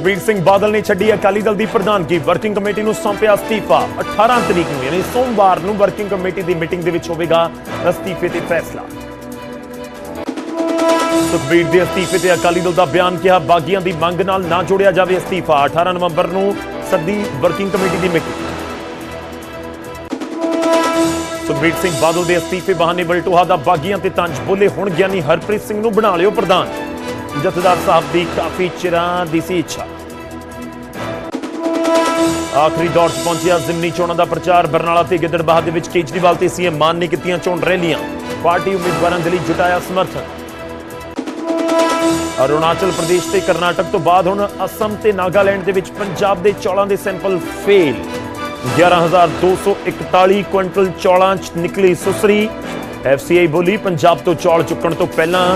ਸੁਖਬੀਰ ਸਿੰਘ ਬਾਦਲ ਨੇ ਛੱਡੀ ਅਕਾਲੀ ਦਲ ਦੀ ਪ੍ਰਧਾਨਗੀ। ਵਰਕਿੰਗ ਕਮੇਟੀ ਨੂੰ ਸੌਂਪਿਆ ਅਸਤੀਫਾ। 18 ਤਰੀਕ ਨੂੰ, ਯਾਨੀ ਸੋਮਵਾਰ ਨੂੰ ਵਰਕਿੰਗ ਕਮੇਟੀ ਦੀ ਮੀਟਿੰਗ ਦੇ ਵਿੱਚ ਹੋਵੇਗਾ ਅਸਤੀਫੇ ਤੇ ਫੈਸਲਾ। ਸੁਖਬੀਰ ਦੇ ਅਸਤੀਫੇ ਤੇ ਅਕਾਲੀ ਦਲ ਦਾ ਬਿਆਨ ਕਿਹਾ, ਬਾਗੀਆਂ ਦੀ ਮੰਗ ਨਾਲ ਨਾ ਜੋੜਿਆ ਜਾਵੇ ਅਸਤੀਫਾ। 18 ਨਵੰਬਰ ਨੂੰ ਸੱਦੀ ਵਰਕਿੰਗ ਕਮੇਟੀ ਦੀ ਮੀਟਿੰਗ ਸੁਖਬੀਰ ਸਿੰਘ ਬਾਦਲ ਦੇ ਅਸਤੀਫੇ ਬਹਾਨੇ ਬਲਟੋਹਾ ਦਾ ਬਾਗੀਆਂ ਤੇ ਤੰਜ ਬੋਲੇ ਹੁਣ ਗਿਆਨੀ ਹਰਪ੍ਰੀਤ ਸਿੰਘ ਨੂੰ ਬਣਾ ਲਿਓ ਪ੍ਰਧਾਨ। ਜਥੇਦਾਰ ਸਾਹਿਬ ਦੀ ਕਾਫੀ ਚਿਰਾਂ ਦੀ ਸੀ ਇੱਛਾ। ਆਖਰੀ ਦੌਰ 'ਚ ਪਹੁੰਚਿਆ ਜ਼ਿਮਨੀ ਚੋਣਾਂ ਦਾ ਪ੍ਰਚਾਰ। ਬਰਨਾਲਾ ਤੇ ਗਿੱਦੜਬਾਹ ਦੇ ਵਿੱਚ ਕੇਜਰੀਵਾਲ ਤੇ ਸੀਐਮ ਮਾਨ ਨੇ ਕੀਤੀਆਂ ਚੋਣ ਰੈਲੀਆਂ। ਪਾਰਟੀ ਉਮੀਦਵਾਰਾਂ ਦੇ ਲਈ ਜੁਟਾਇਆ ਸਮਰਥਨ। ਅਰੁਣਾਚਲ ਪ੍ਰਦੇਸ਼ ਤੇ ਕਰਨਾਟਕ ਤੋਂ ਬਾਅਦ ਹੁਣ ਅਸਮ ਤੇ ਨਾਗਾਲੈਂਡ ਦੇ ਵਿੱਚ ਪੰਜਾਬ ਦੇ ਚੌਲਾਂ ਦੇ ਸੈਂਪਲ ਫੇਲ। 11241 ਕੁਇੰਟਲ ਚੌਲਾਂ 'ਚ ਨਿਕਲੀ ਸੁਸਰੀ। ਐਫਸੀਆਈ ਬੋਲੀ, ਪੰਜਾਬ ਤੋਂ ਚੌਲ ਚੁੱਕਣ ਤੋਂ ਪਹਿਲਾਂ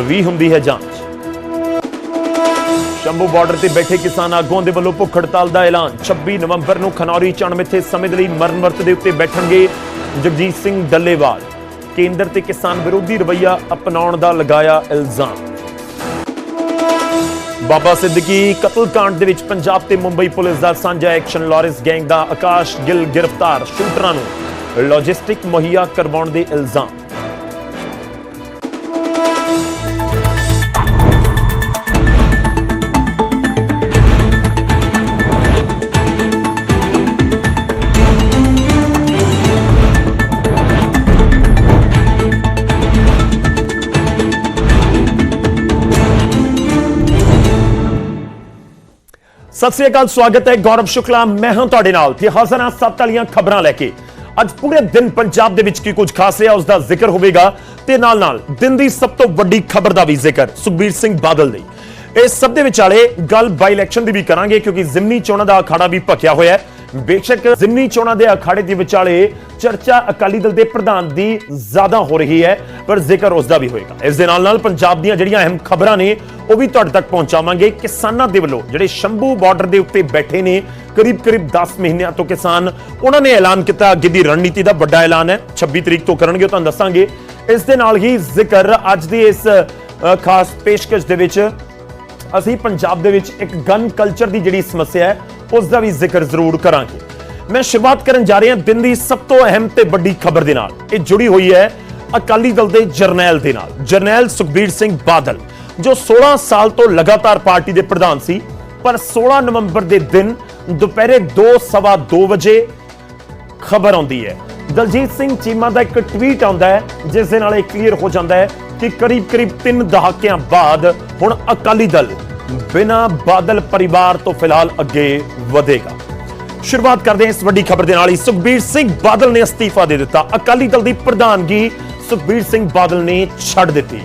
ਵੀ ਹੁੰਦੀ ਹੈ ਜਾਂਚ ਸ਼ੰਭੂ ਬਾਰਡਰ ਤੇ ਬੈਠੇ ਕਿਸਾਨ ਆਗੂਆਂ ਦੇ ਵੱਲੋਂ ਭੁੱਖ ਹੜਤਾਲ ਦਾ ਐਲਾਨ। 26 ਨਵੰਬਰ ਨੂੰ ਖਨੌਰੀ ਚਣਮਿੱਥੇ ਸਮੇਂ ਦੇ ਲਈ ਮਰਨ ਵਰਤ ਦੇ ਉੱਤੇ ਬੈਠਣਗੇ ਜਗਜੀਤ ਸਿੰਘ ਡੱਲੇਵਾਲ। ਕੇਂਦਰ ਤੇ ਕਿਸਾਨ ਵਿਰੋਧੀ ਰਵੱਈਆ ਅਪਣਾਉਣ ਦਾ ਲਗਾਇਆ ਇਲਜ਼ਾਮ। ਬਾਬਾ ਸਿੱਦੀਕੀ ਕਤਲकांड ਦੇ ਵਿੱਚ ਪੰਜਾਬ ਤੇ ਮੁੰਬਈ ਪੁਲਿਸ ਦਾ ਸਾਂਝਾ ਐਕਸ਼ਨ। ਲਾਰੈਂਸ ਗੈਂਗ ਦਾ ਆਕਾਸ਼ ਗਿੱਲ ਗ੍ਰਿਫਤਾਰ। ਸ਼ੂਟਰਾਂ ਨੂੰ ਲੌਜਿਸਟਿਕ ਮੁਹੱਈਆ ਕਰਵਾਉਣ ਦੇ ਇਲਜ਼ਾਮ। ਸਤਿ ਸ੍ਰੀ ਅਕਾਲ, ਸਵਾਗਤ ਹੈ ਗੌਰਵ ਸ਼ੁਕਲਾ। ਮੈਂ ਹਾਂ ਤੁਹਾਡੇ ਨਾਲ। ਤੇ ਹਾਜ਼ਰ ਹਾਂ ਸੱਤ ਵਾਲੀਆਂ ਖਬਰਾਂ ਲੈ ਕੇ। ਅੱਜ ਪੂਰੇ ਦਿਨ ਪੰਜਾਬ ਦੇ ਵਿੱਚ ਕੀ ਕੁਝ ਖਾਸ ਰਿਹਾ ਉਸ ਦਾ ਜ਼ਿਕਰ ਹੋਵੇਗਾ। ਤੇ ਨਾਲ ਨਾਲ ਦਿਨ ਦੀ ਸਭ ਤੋਂ ਵੱਡੀ ਖਬਰ ਦਾ ਵੀ ਜ਼ਿਕਰ, ਸੁਖਬੀਰ ਸਿੰਘ ਬਾਦਲ ਦੀ। ਇਸ ਸਭ ਦੇ ਵਿਚਾਲੇ ਗੱਲ ਬਾਈ ਇਲੈਕਸ਼ਨ ਦੀ ਵੀ ਕਰਾਂਗੇ, ਕਿਉਂਕਿ ਜ਼ਿਮਨੀ ਚੋਣਾਂ ਦਾ ਅਖਾੜਾ ਵੀ ਭਖਿਆ ਹੋਇਆ ਹੈ। ਬੇਸ਼ੱਕ ਜ਼ਿਮਨੀ ਚੋਣਾਂ ਦੇ ਅਖਾੜੇ ਦੇ ਵਿਚਾਲੇ ਚਰਚਾ ਅਕਾਲੀ ਦਲ ਦੇ ਪ੍ਰਧਾਨ ਦੀ ਜ਼ਿਆਦਾ ਹੋ ਰਹੀ ਹੈ, ਪਰ ਜ਼ਿਕਰ ਉਸ ਦਾ ਵੀ ਹੋਏਗਾ। ਇਸ ਦੇ ਨਾਲ ਨਾਲ ਪੰਜਾਬ ਦੀਆਂ ਜਿਹੜੀਆਂ ਅਹਿਮ ਖਬਰਾਂ ਨੇ ਉਹ ਵੀ ਤੁਹਾਡੇ ਤੱਕ ਪਹੁੰਚਾਵਾਂਗੇ। ਕਿਸਾਨਾਂ ਦੇ ਵੱਲੋਂ ਜਿਹੜੇ ਸ਼ੰਭੂ ਬਾਰਡਰ ਦੇ ਉੱਤੇ ਬੈਠੇ ਨੇ ਕਰੀਬ ਕਰੀਬ 10 ਮਹੀਨਿਆਂ ਤੋਂ ਕਿਸਾਨ, ਉਹਨਾਂ ਨੇ ਐਲਾਨ ਕੀਤਾ ਅੱਗੇ ਦੀ ਰਣਨੀਤੀ ਦਾ ਵੱਡਾ ਐਲਾਨ ਹੈ। 26 ਤਰੀਕ ਤੋਂ ਕਰਨਗੇ ਤੁਹਾਨੂੰ ਦੱਸਾਂਗੇ। ਇਸ ਦੇ ਨਾਲ ਹੀ ਜ਼ਿਕਰ ਅੱਜ ਦੀ ਇਸ ਖਾਸ ਪੇਸ਼ਕਸ਼ ਦੇ ਵਿੱਚ ਅਸੀਂ ਪੰਜਾਬ ਦੇ ਵਿੱਚ ਇੱਕ ਗਨ ਕਲਚਰ ਦੀ ਜਿਹੜੀ ਸਮੱਸਿਆ ਹੈ, ਉਸ ਦਾ ਵੀ ਜ਼ਿਕਰ ਜ਼ਰੂਰ ਕਰਾਂਗੇ। ਮੈਂ ਸ਼ੁਰੂਆਤ ਕਰਨ ਜਾ ਰਿਹਾ ਦਿਨ ਦੀ ਸਭ ਤੋਂ ਅਹਿਮ ਤੇ ਵੱਡੀ ਖਬਰ ਦੇ ਨਾਲ। ਇਹ ਜੁੜੀ ਹੋਈ ਹੈ ਅਕਾਲੀ ਦਲ ਦੇ ਜਰਨੈਲ ਦੇ ਨਾਲ। ਜਰਨੈਲ ਸੁਖਬੀਰ ਸਿੰਘ ਬਾਦਲ। ਜੋ 16 ਸਾਲ ਤੋਂ ਲਗਾਤਾਰ ਪਾਰਟੀ ਦੇ ਪ੍ਰਧਾਨ ਸੀ, ਪਰ 16 ਨਵੰਬਰ ਦੇ ਦਿਨ ਦੁਪਹਿਰੇ 2:02 ਵਜੇ ਖਬਰ ਆਉਂਦੀ ਹੈ। ਦਲਜੀਤ ਸਿੰਘ ਚੀਮਾ ਦਾ ਇੱਕ ਟਵੀਟ ਆਉਂਦਾ ਹੈ, ਜਿਸ ਦੇ ਨਾਲ ਇਹ ਕਲੀਅਰ ਹੋ ਜਾਂਦਾ ਹੈ ਕਿ ਕਰੀਬ ਕਰੀਬ 3 ਦਹਾਕਿਆਂ ਬਾਅਦ ਹੁਣ ਅਕਾਲੀ ਦਲ ਬਿਨਾ ਬਾਦਲ ਪਰਿਵਾਰ ਤੋਂ ਫਿਲਹਾਲ ਅੱਗੇ ਵਧੇਗਾ। ਸ਼ੁਰੂਆਤ ਕਰਦੇ ਹਾਂ ਇਸ ਵੱਡੀ ਖਬਰ ਦੇ ਨਾਲ ਹੀ। ਸੁਖਬੀਰ ਸਿੰਘ ਬਾਦਲ ਨੇ ਅਸਤੀਫਾ ਦੇ ਦਿੱਤਾ। ਅਕਾਲੀ ਦਲ ਦੀ ਪ੍ਰਧਾਨਗੀ ਸੁਖਬੀਰ ਸਿੰਘ ਬਾਦਲ ਨੇ ਛੱਡ ਦਿੱਤੀ।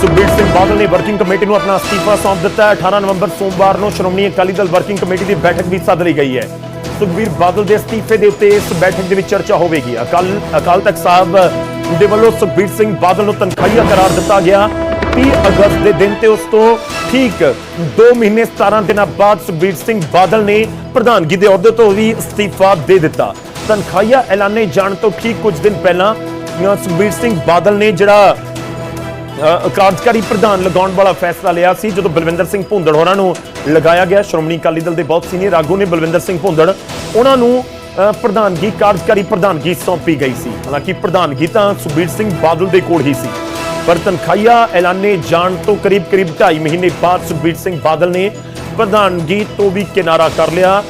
ਸੁਖਬੀਰ ਸਿੰਘ ਬਾਦਲ ਨੇ ਵਰਕਿੰਗ ਕਮੇਟੀ ਨੂੰ ਆਪਣਾ ਅਸਤੀਫਾ ਸੌਂਪ ਦਿੱਤਾ ਹੈ। 18 ਨਵੰਬਰ ਸੋਮਵਾਰ ਨੂੰ ਸ਼੍ਰੋਮਣੀ ਅਕਾਲੀ ਦਲ ਵਰਕਿੰਗ ਕਮੇਟੀ ਦੀ ਬੈਠਕ ਵੀ ਸੱਦ ਲਈ ਗਈ ਹੈ। ਸੁਖਬੀਰ ਬਾਦਲ ਦੇ ਅਸਤੀਫੇ ਦੇ ਉੱਤੇ ਇਸ ਬੈਠਕ ਦੇ ਵਿੱਚ ਚਰਚਾ ਹੋਵੇਗੀ। ਅਕਾਲ ਅਕਾਲ ਤਖਤ ਸਾਹਿਬ ਦੇ ਵੱਲੋਂ ਸੁਖਬੀਰ ਸਿੰਘ ਬਾਦਲ ਨੂੰ ਤਨਖਾਹੀਆ ਕਰਾਰ ਦਿੱਤਾ ਗਿਆ। 30 ਅਗਸਤ ਦੇ ਦਿਨ ਤੇ ਉਸ ਤੋਂ ਠੀਕ 2 ਮਹੀਨੇ 17 ਦਿਨਾਂ ਬਾਅਦ ਸੁਖਬੀਰ ਸਿੰਘ ਬਾਦਲ ਨੇ ਪ੍ਰਧਾਨਗੀ ਦੇ ਅਹੁਦੇ ਤੋਂ ਵੀ ਅਸਤੀਫਾ ਦੇ ਦਿੱਤਾ। ਤਨਖਾਹੀਆ ਐਲਾਨੇ ਜਾਣ ਤੋਂ ਠੀਕ ਕੁਝ ਦਿਨ ਪਹਿਲਾਂ ਸੁਖਬੀਰ ਸਿੰਘ ਬਾਦਲ ਨੇ ਜਿਹੜਾ ਕਾਰਜਕਾਰੀ ਪ੍ਰਧਾਨ ਲਗਾਉਣ ਵਾਲਾ ਫੈਸਲਾ ਲਿਆ ਸੀ, ਜਦੋਂ ਬਲਵਿੰਦਰ ਸਿੰਘ ਭੁੰਦੜ ਹੋਰਾਂ ਨੂੰ ਲਗਾਇਆ ਗਿਆ। ਸ਼੍ਰੋਮਣੀ ਅਕਾਲੀ ਦਲ ਦੇ ਬਹੁਤ ਸੀਨੀਅਰ ਆਗੂ ਨੇ ਬਲਵਿੰਦਰ ਸਿੰਘ ਭੁੰਦੜ, ਉਹਨਾਂ ਨੂੰ ਪ੍ਰਧਾਨਗੀ, ਕਾਰਜਕਾਰੀ ਪ੍ਰਧਾਨਗੀ ਸੌਂਪੀ ਗਈ ਸੀ। ਹਾਲਾਂਕਿ ਪ੍ਰਧਾਨਗੀ ਤਾਂ ਸੁਖਬੀਰ ਸਿੰਘ ਬਾਦਲ ਦੇ ਕੋਲ ਹੀ ਸੀ। ਪਰ ਤਨਖਾਹੀਆ ਐਲਾਨੇ ਜਾਣ ਤੋਂ ਕਰੀਬ ਕਰੀਬ 2.5 ਮਹੀਨੇ ਬਾਅਦ ਸੁਖਬੀਰ ਸਿੰਘ ਬਾਦਲ ਨੇ ਪ੍ਰਧਾਨਗੀ ਤੋਂ ਵੀ ਕਿਨਾਰਾ ਕਰ ਲਿਆ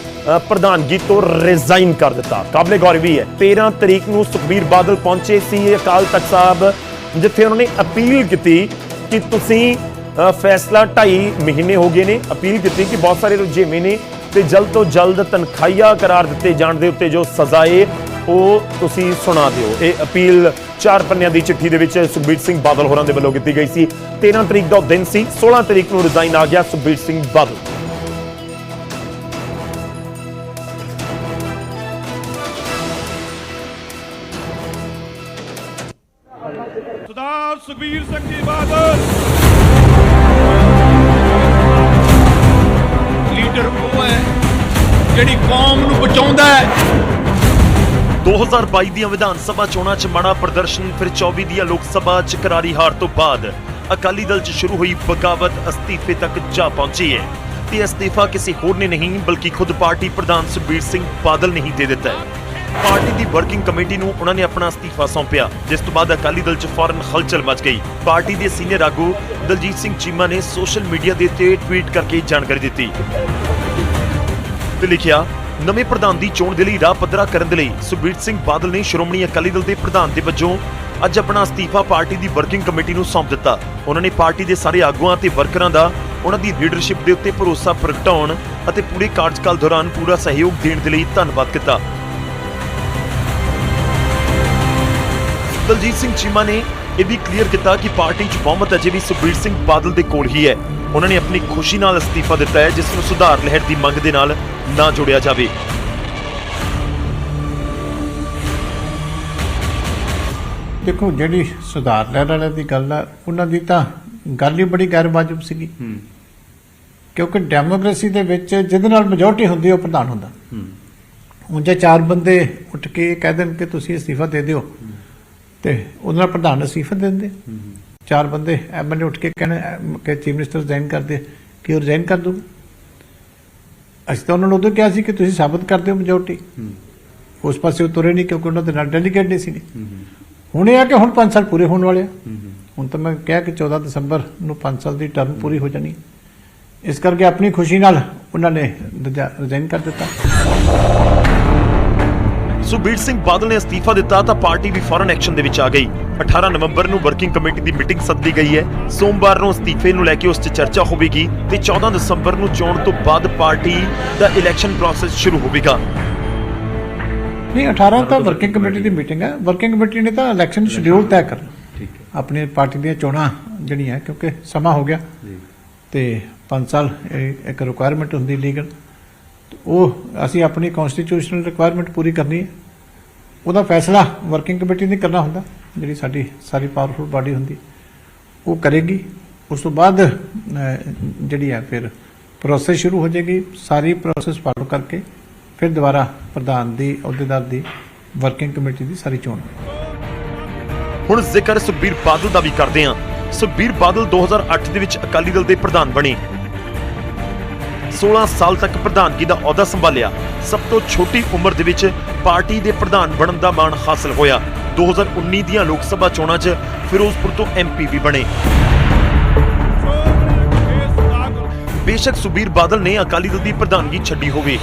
ਪ੍ਰਧਾਨਗੀ ਤੋਂ ਰਿਜ਼ਾਈਨ ਕਰ ਦਿੱਤਾ। ਕਾਬਲੇ ਗੌਰ ਵੀ ਹੈ 13 ਤਰੀਕ ਨੂੰ ਸੁਖਬੀਰ ਬਾਦਲ ਪਹੁੰਚੇ ਸੀ, ਅਕਾਲ ਤਖਤ ਸਾਹਿਬ ਜਿੱਥੇ ਉਹਨਾਂ ਨੇ ਅਪੀਲ ਕੀਤੀ ਕਿ ਤੁਸੀਂ ਫੈਸਲਾ 2.5 ਮਹੀਨੇ ਹੋ ਗਏ ਨੇ, ਅਪੀਲ ਕੀਤੀ ਕਿ ਬਹੁਤ ਸਾਰੇ ਰੁਝੇਵੇਂ ਨੇ ਤੇ ਜਲਦ ਤੋਂ ਜਲਦ ਤਨਖਾਹੀਆ ਕਰਾਰ ਦਿੱਤੇ ਜਾਣ ਦੇ ਉੱਤੇ ਜੋ ਸਜ਼ਾ ਏ, ਉਹ ਤੁਸੀਂ ਸੁਣਾ ਦਿਓ। ਇਹ ਅਪੀਲ ਚਾਰ ਪੰਨਿਆਂ ਦੀ ਚਿੱਠੀ ਦੇ ਵਿੱਚ ਸੁਖਬੀਰ ਸਿੰਘ ਬਾਦਲ ਹੋਰਾਂ ਦੇ ਵੱਲੋਂ ਕੀਤੀ ਗਈ ਸੀ। 13 ਤਰੀਕ ਦਾ ਉਹ ਦਿਨ ਸੀ 16 ਤਰੀਕ ਨੂੰ ਰਿਜ਼ਾਈਨ ਆ ਗਿਆ ਸੁਖਬੀਰ ਸਿੰਘ ਬਾਦਲ। ਸਰਦਾਰ ਸੁਖਬੀਰ ਸਿੰਘ ਜੀ ਬਾਦਲ ਲੀਡਰ ਉਹ ਹੈ ਜਿਹੜੀ ਕੌਮ ਨੂੰ ਬਚਾਉਂਦਾ ਹੈ। 2022 ਦੀਆਂ ਵਿਧਾਨ ਸਭਾ ਚੋਣਾਂ 'ਚ ਮਾੜਾ ਪ੍ਰਦਰਸ਼ਨ, ਫਿਰ 24 ਦੀਆਂ ਲੋਕ ਸਭਾ 'ਚ ਕਰਾਰੀ ਹਾਰ ਤੋਂ ਬਾਅਦ ਅਕਾਲੀ ਦਲ 'ਚ ਸ਼ੁਰੂ ਹੋਈ ਬਗਾਵਤ ਅਸਤੀਫੇ ਤੱਕ ਜਾ ਪਹੁੰਚੀ ਹੈ। ਤੇ ਅਸਤੀਫਾ ਕਿਸੇ ਹੋਰ ਨੇ ਨਹੀਂ, ਬਲਕਿ ਖੁਦ ਪਾਰਟੀ ਪ੍ਰਧਾਨ ਸੁਖਬੀਰ ਸਿੰਘ ਬਾਦਲ ਨੇ ਹੀ ਦੇ ਦਿੱਤਾ ਹੈ। ਪਾਰਟੀ ਦੀ ਵਰਕਿੰਗ ਕਮੇਟੀ ਨੂੰ ਉਹਨਾਂ ਨੇ ਆਪਣਾ ਅਸਤੀਫਾ ਸੌਂਪਿਆ, ਜਿਸ ਤੋਂ ਬਾਅਦ ਅਕਾਲੀ ਦਲ 'ਚ ਫੌਰਨ ਹਲਚਲ ਮਚ ਗਈ। ਪਾਰਟੀ ਦੇ ਸੀਨੀਅਰ ਆਗੂ ਦਲਜੀਤ ਸਿੰਘ ਚੀਮਾ ਨੇ ਸੋਸ਼ਲ ਮੀਡੀਆ ਦੇ ਉੱਤੇ ਟਵੀਟ ਕਰਕੇ ਜਾਣਕਾਰੀ ਦਿੱਤੀ। ਤੇ ਲਿਖਿਆ, ਨਵੇਂ ਪ੍ਰਧਾਨ ਦੀ ਚੋਣ ਦੇ ਲਈ ਰਾਹ ਪੱਧਰਾ ਕਰਨ ਦੇ ਲਈ ਸੁਖਬੀਰ ਸਿੰਘ ਬਾਦਲ ਨੇ ਸ਼੍ਰੋਮਣੀ ਅਕਾਲੀ ਦਲ ਦੇ ਪ੍ਰਧਾਨ ਦੇ ਵਜੋਂ ਅੱਜ ਆਪਣਾ ਅਸਤੀਫਾ ਪਾਰਟੀ ਦੀ ਵਰਕਿੰਗ ਕਮੇਟੀ ਨੂੰ ਸੌਂਪ ਦਿੱਤਾ। ਉਹਨਾਂ ਨੇ ਪਾਰਟੀ ਦੇ ਸਾਰੇ ਆਗੂਆਂ ਤੇ ਵਰਕਰਾਂ ਦਾ ਉਹਨਾਂ ਦੀ ਲੀਡਰਸ਼ਿਪ ਦੇ ਉੱਤੇ ਭਰੋਸਾ ਪ੍ਰਗਟਾਉਣ ਅਤੇ ਪੂਰੇ ਕਾਰਜਕਾਲ ਦੌਰਾਨ ਪੂਰਾ ਸਹਿਯੋਗ ਦੇਣ ਦੇ ਲਈ ਧੰਨਵਾਦ ਕੀਤਾ। ਦਲਜੀਤ ਸਿੰਘ ਚੀਮਾ ਨੇ ਇਹ ਵੀ ਕਲੀਅਰ ਕੀਤਾ ਕਿ ਪਾਰਟੀ 'ਚ ਬਹੁਮਤ ਅਜੇ ਵੀ ਸੁਖਬੀਰ ਸਿੰਘ ਬਾਦਲ ਦੇ ਕੋਲ ਹੀ ਹੈ। ਉਹਨਾਂ ਨੇ ਆਪਣੀ ਖੁਸ਼ੀ ਨਾਲ ਅਸਤੀਫਾ ਦਿੱਤਾ ਹੈ ਜਿਸ ਨੂੰ ਸੁਧਾਰ ਲਹਿਰ ਦੀ ਮੰਗ ਦੇ ਨਾਲ ਨਾ ਜੋੜਿਆ ਜਾਵੇ। ਦੇਖੋ ਜਿਹੜੀ ਸੁਧਾਰ ਲਹਿਰ ਵਾਲਿਆਂ ਦੀ ਗੱਲ ਆ ਉਹਨਾਂ ਦੀ ਤਾਂ ਗੱਲ ਹੀ ਬੜੀ ਗੈਰ ਵਾਜਬ ਸੀਗੀ ਕਿਉਂਕਿ ਡੈਮੋਕ੍ਰੇਸੀ ਦੇ ਵਿੱਚ ਜਿਹਦੇ ਨਾਲ ਮੈਜੋਰਟੀ ਹੁੰਦੀ ਹੈ ਉਹ ਪ੍ਰਧਾਨ ਹੁੰਦਾ। ਹੁਣ ਜੇ ਚਾਰ ਬੰਦੇ ਉੱਠ ਕੇ ਕਹਿ ਦੇਣ ਕਿ ਤੁਸੀਂ ਅਸਤੀਫਾ ਦੇ ਦਿਓ ਤੇ ਉਹਦੇ ਨਾਲ ਪ੍ਰਧਾਨ ਅਸਤੀਫਾ ਦਿੰਦੇ। ਚਾਰ ਬੰਦੇ ਐਮਐਲਏ ਉੱਠ ਕੇ ਕਹਿਣ, ਕਿ ਚੀਫ ਮਿਨਿਸਟਰ ਰਿਜ਼ਾਈਨ ਕਰਦੇ, ਕਿ ਉਹ ਰਿਜ਼ਾਈਨ ਕਰ ਦੂ ਅਸੀਂ ਤਾਂ ਉਹਨਾਂ ਨੂੰ ਉਦੋਂ ਕਿਹਾ ਸੀ ਕਿ ਤੁਸੀਂ ਸਾਬਤ ਕਰ ਦਿਓ ਮੈਜੋਰਟੀ ਉਸ ਪਾਸੇ ਉਹ ਤੁਰੇ ਨਹੀਂ ਕਿਉਂਕਿ ਉਹਨਾਂ ਦੇ ਨਾਲ ਡੈਲੀਗੇਟ ਨਹੀਂ ਸੀ। ਹੁਣ ਇਹ ਆ ਕਿ ਹੁਣ 5 ਸਾਲ ਪੂਰੇ ਹੋਣ ਵਾਲੇ ਆ। ਹੁਣ ਤਾਂ ਮੈਂ ਕਿਹਾ ਕਿ 14 ਦਸੰਬਰ ਨੂੰ 5 ਸਾਲ ਦੀ ਟਰਮ ਪੂਰੀ ਹੋ ਜਾਣੀ। ਇਸ ਕਰਕੇ ਆਪਣੀ ਖੁਸ਼ੀ ਨਾਲ ਉਹਨਾਂ ਨੇ ਰਿਜ਼ਾਈਨ ਕਰ ਦਿੱਤਾ। ਸੁਖਬੀਰ ਸਿੰਘ ਬਾਦਲ ਨੇ ਅਸਤੀਫਾ ਦਿੱਤਾ ਤਾਂ ਪਾਰਟੀ ਵੀ ਫੌਰਨ ਐਕਸ਼ਨ ਦੇ ਵਿੱਚ ਆ ਗਈ। 18 ਨਵੰਬਰ ਨੂੰ ਵਰਕਿੰਗ ਕਮੇਟੀ ਦੀ ਮੀਟਿੰਗ ਸੱਦੀ ਗਈ ਹੈ। ਸੋਮਵਾਰ ਨੂੰ ਅਸਤੀਫੇ ਨੂੰ ਲੈ ਕੇ ਉਸ 'ਚ ਚਰਚਾ ਹੋਵੇਗੀ ਤੇ 14 ਦਸੰਬਰ ਨੂੰ ਚੋਣ ਤੋਂ ਬਾਅਦ ਪਾਰਟੀ ਦਾ ਇਲੈਕਸ਼ਨ ਪ੍ਰੋਸੈਸ ਸ਼ੁਰੂ ਹੋਵੇਗਾ। ਨਹੀਂ 18 ਤਾਂ ਵਰਕਿੰਗ ਕਮੇਟੀ ਦੀ ਮੀਟਿੰਗ ਹੈ। ਵਰਕਿੰਗ ਕਮੇਟੀ ਨੇ ਤਾਂ ਇਲੈਕਸ਼ਨ ਸ਼ਡਿਊਲ ਤੈਅ ਕਰਨਾ ਆਪਣੀ ਪਾਰਟੀ ਦੀਆਂ ਚੋਣਾਂ ਜਿਹੜੀਆਂ ਕਿਉਂਕਿ ਸਮਾਂ ਹੋ ਗਿਆ ਤੇ 5 ਸਾਲ ਇੱਕ ਰਿਕੁਆਇਰਮੈਂਟ ਹੁੰਦੀ ਲੀਗਲ। ਉਹ ਅਸੀਂ ਆਪਣੀ ਕਨਸਟੀਟਿਊਸ਼ਨਲ ਰਿਕੁਆਇਰਮੈਂਟ ਪੂਰੀ ਕਰਨੀ ਹੈ। ਉਹਦਾ ਫੈਸਲਾ ਵਰਕਿੰਗ ਕਮੇਟੀ ਨੇ ਕਰਨਾ ਹੁੰਦਾ, ਜਿਹੜੀ ਸਾਡੀ ਸਾਰੀ ਪਾਵਰਫੁਲ ਬਾਡੀ ਹੁੰਦੀ। ਉਹ ਕਰੇਗੀ। ਉਸ ਤੋਂ ਬਾਅਦ ਜਿਹੜੀ ਹੈ ਫਿਰ ਪ੍ਰੋਸੈਸ ਸ਼ੁਰੂ ਹੋ ਜਾਏਗੀ। ਸਾਰੀ ਪ੍ਰੋਸੈਸ ਫਾਲੋ ਕਰਕੇ ਫਿਰ ਦੁਬਾਰਾ ਪ੍ਰਧਾਨ ਦੀ, ਅਹੁਦੇਦਾਰ ਦੀ ਵਰਕਿੰਗ ਕਮੇਟੀ ਦੀ ਸਾਰੀ ਚੋਣ। ਹੁਣ ਜ਼ਿਕਰ ਸੁਖਬੀਰ ਬਾਦਲ ਦਾ ਵੀ ਕਰਦੇ ਹਾਂ। ਸੁਖਬੀਰ ਬਾਦਲ 2008 ਦੇ ਵਿੱਚ ਅਕਾਲੀ ਦਲ ਦੇ ਪ੍ਰਧਾਨ ਬਣੇ। 16 ਸਾਲ ਤੱਕ ਪ੍ਰਧਾਨਗੀ ਦਾ ਅਹੁਦਾ ਸੰਭਾਲਿਆ। ਸਭ ਤੋਂ ਛੋਟੀ ਉਮਰ ਦੇ ਵਿੱਚ ਪਾਰਟੀ ਦੇ ਪ੍ਰਧਾਨ ਬਣਨ ਦਾ ਮਾਣ ਹਾਸਲ ਹੋਇਆ। 2019 ਦੀਆਂ ਲੋਕ ਸਭਾ ਚੋਣਾਂ 'ਚ ਫਿਰੋਜ਼ਪੁਰ ਤੋਂ ਐਮਪੀ ਵੀ ਬਣੇ। ਬੇਸ਼ੱਕ ਸੁਬੀਰ ਬਾਦਲ ਨੇ ਅਕਾਲੀ ਦਲ ਦੀ ਪ੍ਰਧਾਨਗੀ ਛੱਡੀ ਹੋਵੇ।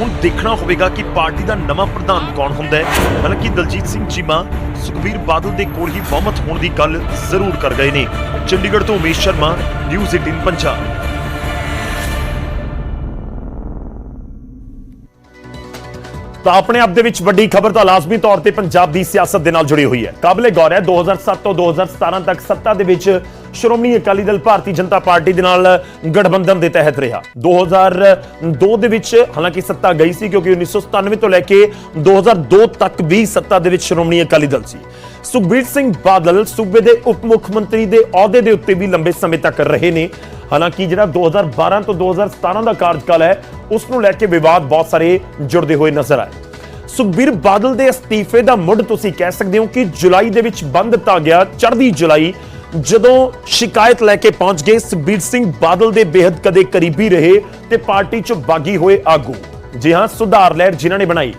ਹੁਣ ਦੇਖਣਾ ਹੋਵੇਗਾ ਕਿ ਪਾਰਟੀ ਦਾ ਨਵਾਂ ਪ੍ਰਧਾਨ ਕੌਣ ਹੁੰਦਾ ਹੈ। ਹਾਲਾਂਕਿ ਦਲਜੀਤ ਸਿੰਘ ਚੀਮਾ ਸੁਖਬੀਰ ਬਾਦਲ ਦੇ ਕੋਲ ਹੀ ਬਹੁਮਤ ਹੋਣ ਦੀ ਗੱਲ ਜ਼ਰੂਰ ਕਰ ਗਏ ਨੇ। ਚੰਡੀਗੜ੍ਹ ਤੋਂ ਉਮੇਸ਼ ਸ਼ਰਮਾ, ਨਿਊਜ਼ 18 ਪੰਜਾਬ। ਤਾਂ ਆਪਣੇ ਆਪ ਦੇ ਵਿੱਚ ਵੱਡੀ ਖਬਰ ਤਾਂ ਲਾਜ਼ਮੀ ਤੌਰ ਤੇ ਪੰਜਾਬ ਦੀ ਸਿਆਸਤ ਦੇ ਨਾਲ ਜੁੜੀ ਹੋਈ ਹੈ। ਕਾਬਲੇ ਗੌਰ ਹੈ 2007 ਤੋਂ 2017 ਤੱਕ ਸੱਤਾ ਦੇ ਵਿੱਚ ਸ਼੍ਰੋਮਣੀ ਅਕਾਲੀ ਦਲ ਭਾਰਤੀ ਜਨਤਾ ਪਾਰਟੀ ਦੇ ਨਾਲ ਗਠਬੰਧਨ ਦੇ ਤਹਿਤ ਰਿਹਾ। 2002 ਦੇ ਵਿੱਚ ਹਾਲਾਂਕਿ ਸੱਤਾ ਗਈ ਸੀ ਕਿਉਂਕਿ 1997 ਤੋਂ ਲੈ ਕੇ 2002 ਤੱਕ ਵੀ ਸੱਤਾ ਦੇ ਵਿੱਚ ਸ਼੍ਰੋਮਣੀ ਅਕਾਲੀ ਦਲ ਸੀ। ਸੁਖਬੀਰ ਸਿੰਘ ਬਾਦਲ ਸੂਬੇ ਦੇ ਉਪ ਮੁੱਖ ਮੰਤਰੀ ਦੇ ਅਹੁਦੇ ਦੇ ਉੱਤੇ ਵੀ ਲੰਬੇ ਸਮੇਂ ਤੱਕ ਰਹੇ ਨੇ। ਹਾਲਾਂਕਿ ਜਿਹੜਾ 2012 ਤੋਂ 2017 ਦਾ ਕਾਰਜਕਾਲ ਹੈ, ਉਸ ਨੂੰ ਲੈ ਕੇ ਵਿਵਾਦ ਬਹੁਤ ਸਾਰੇ ਜੁੜਦੇ ਹੋਏ ਨਜ਼ਰ ਆਏ। ਸੁਖਬੀਰ ਬਾਦਲ ਦੇ ਅਸਤੀਫੇ ਦਾ ਮੁੱਢ ਤੁਸੀਂ ਕਹਿ ਸਕਦੇ ਹੋ ਕਿ ਜੁਲਾਈ ਦੇ ਵਿੱਚ ਬੰਦ ਦਿੱਤਾ ਗਿਆ ਚੜ੍ਹਦੀ ਜੁਲਾਈ ਜਦੋਂ ਸ਼ਿਕਾਇਤ ਲੈ ਕੇ ਪਹੁੰਚ ਗਏ, ਸੁਖਬੀਰ ਸਿੰਘ ਬਾਦਲ ਦੇ ਬੇहद ਕਦੇ ਕਰੀਬੀ ਰਹੇ ਤੇ ਪਾਰਟੀ 'ਚ ਬਾਗੀ ਹੋਏ ਆਗੂ। ਜੀ ਹਾਂ, ਸੁਧਾਰ ਲਹਿਰ ਜਿਨ੍ਹਾਂ ਨੇ ਬਣਾਈ।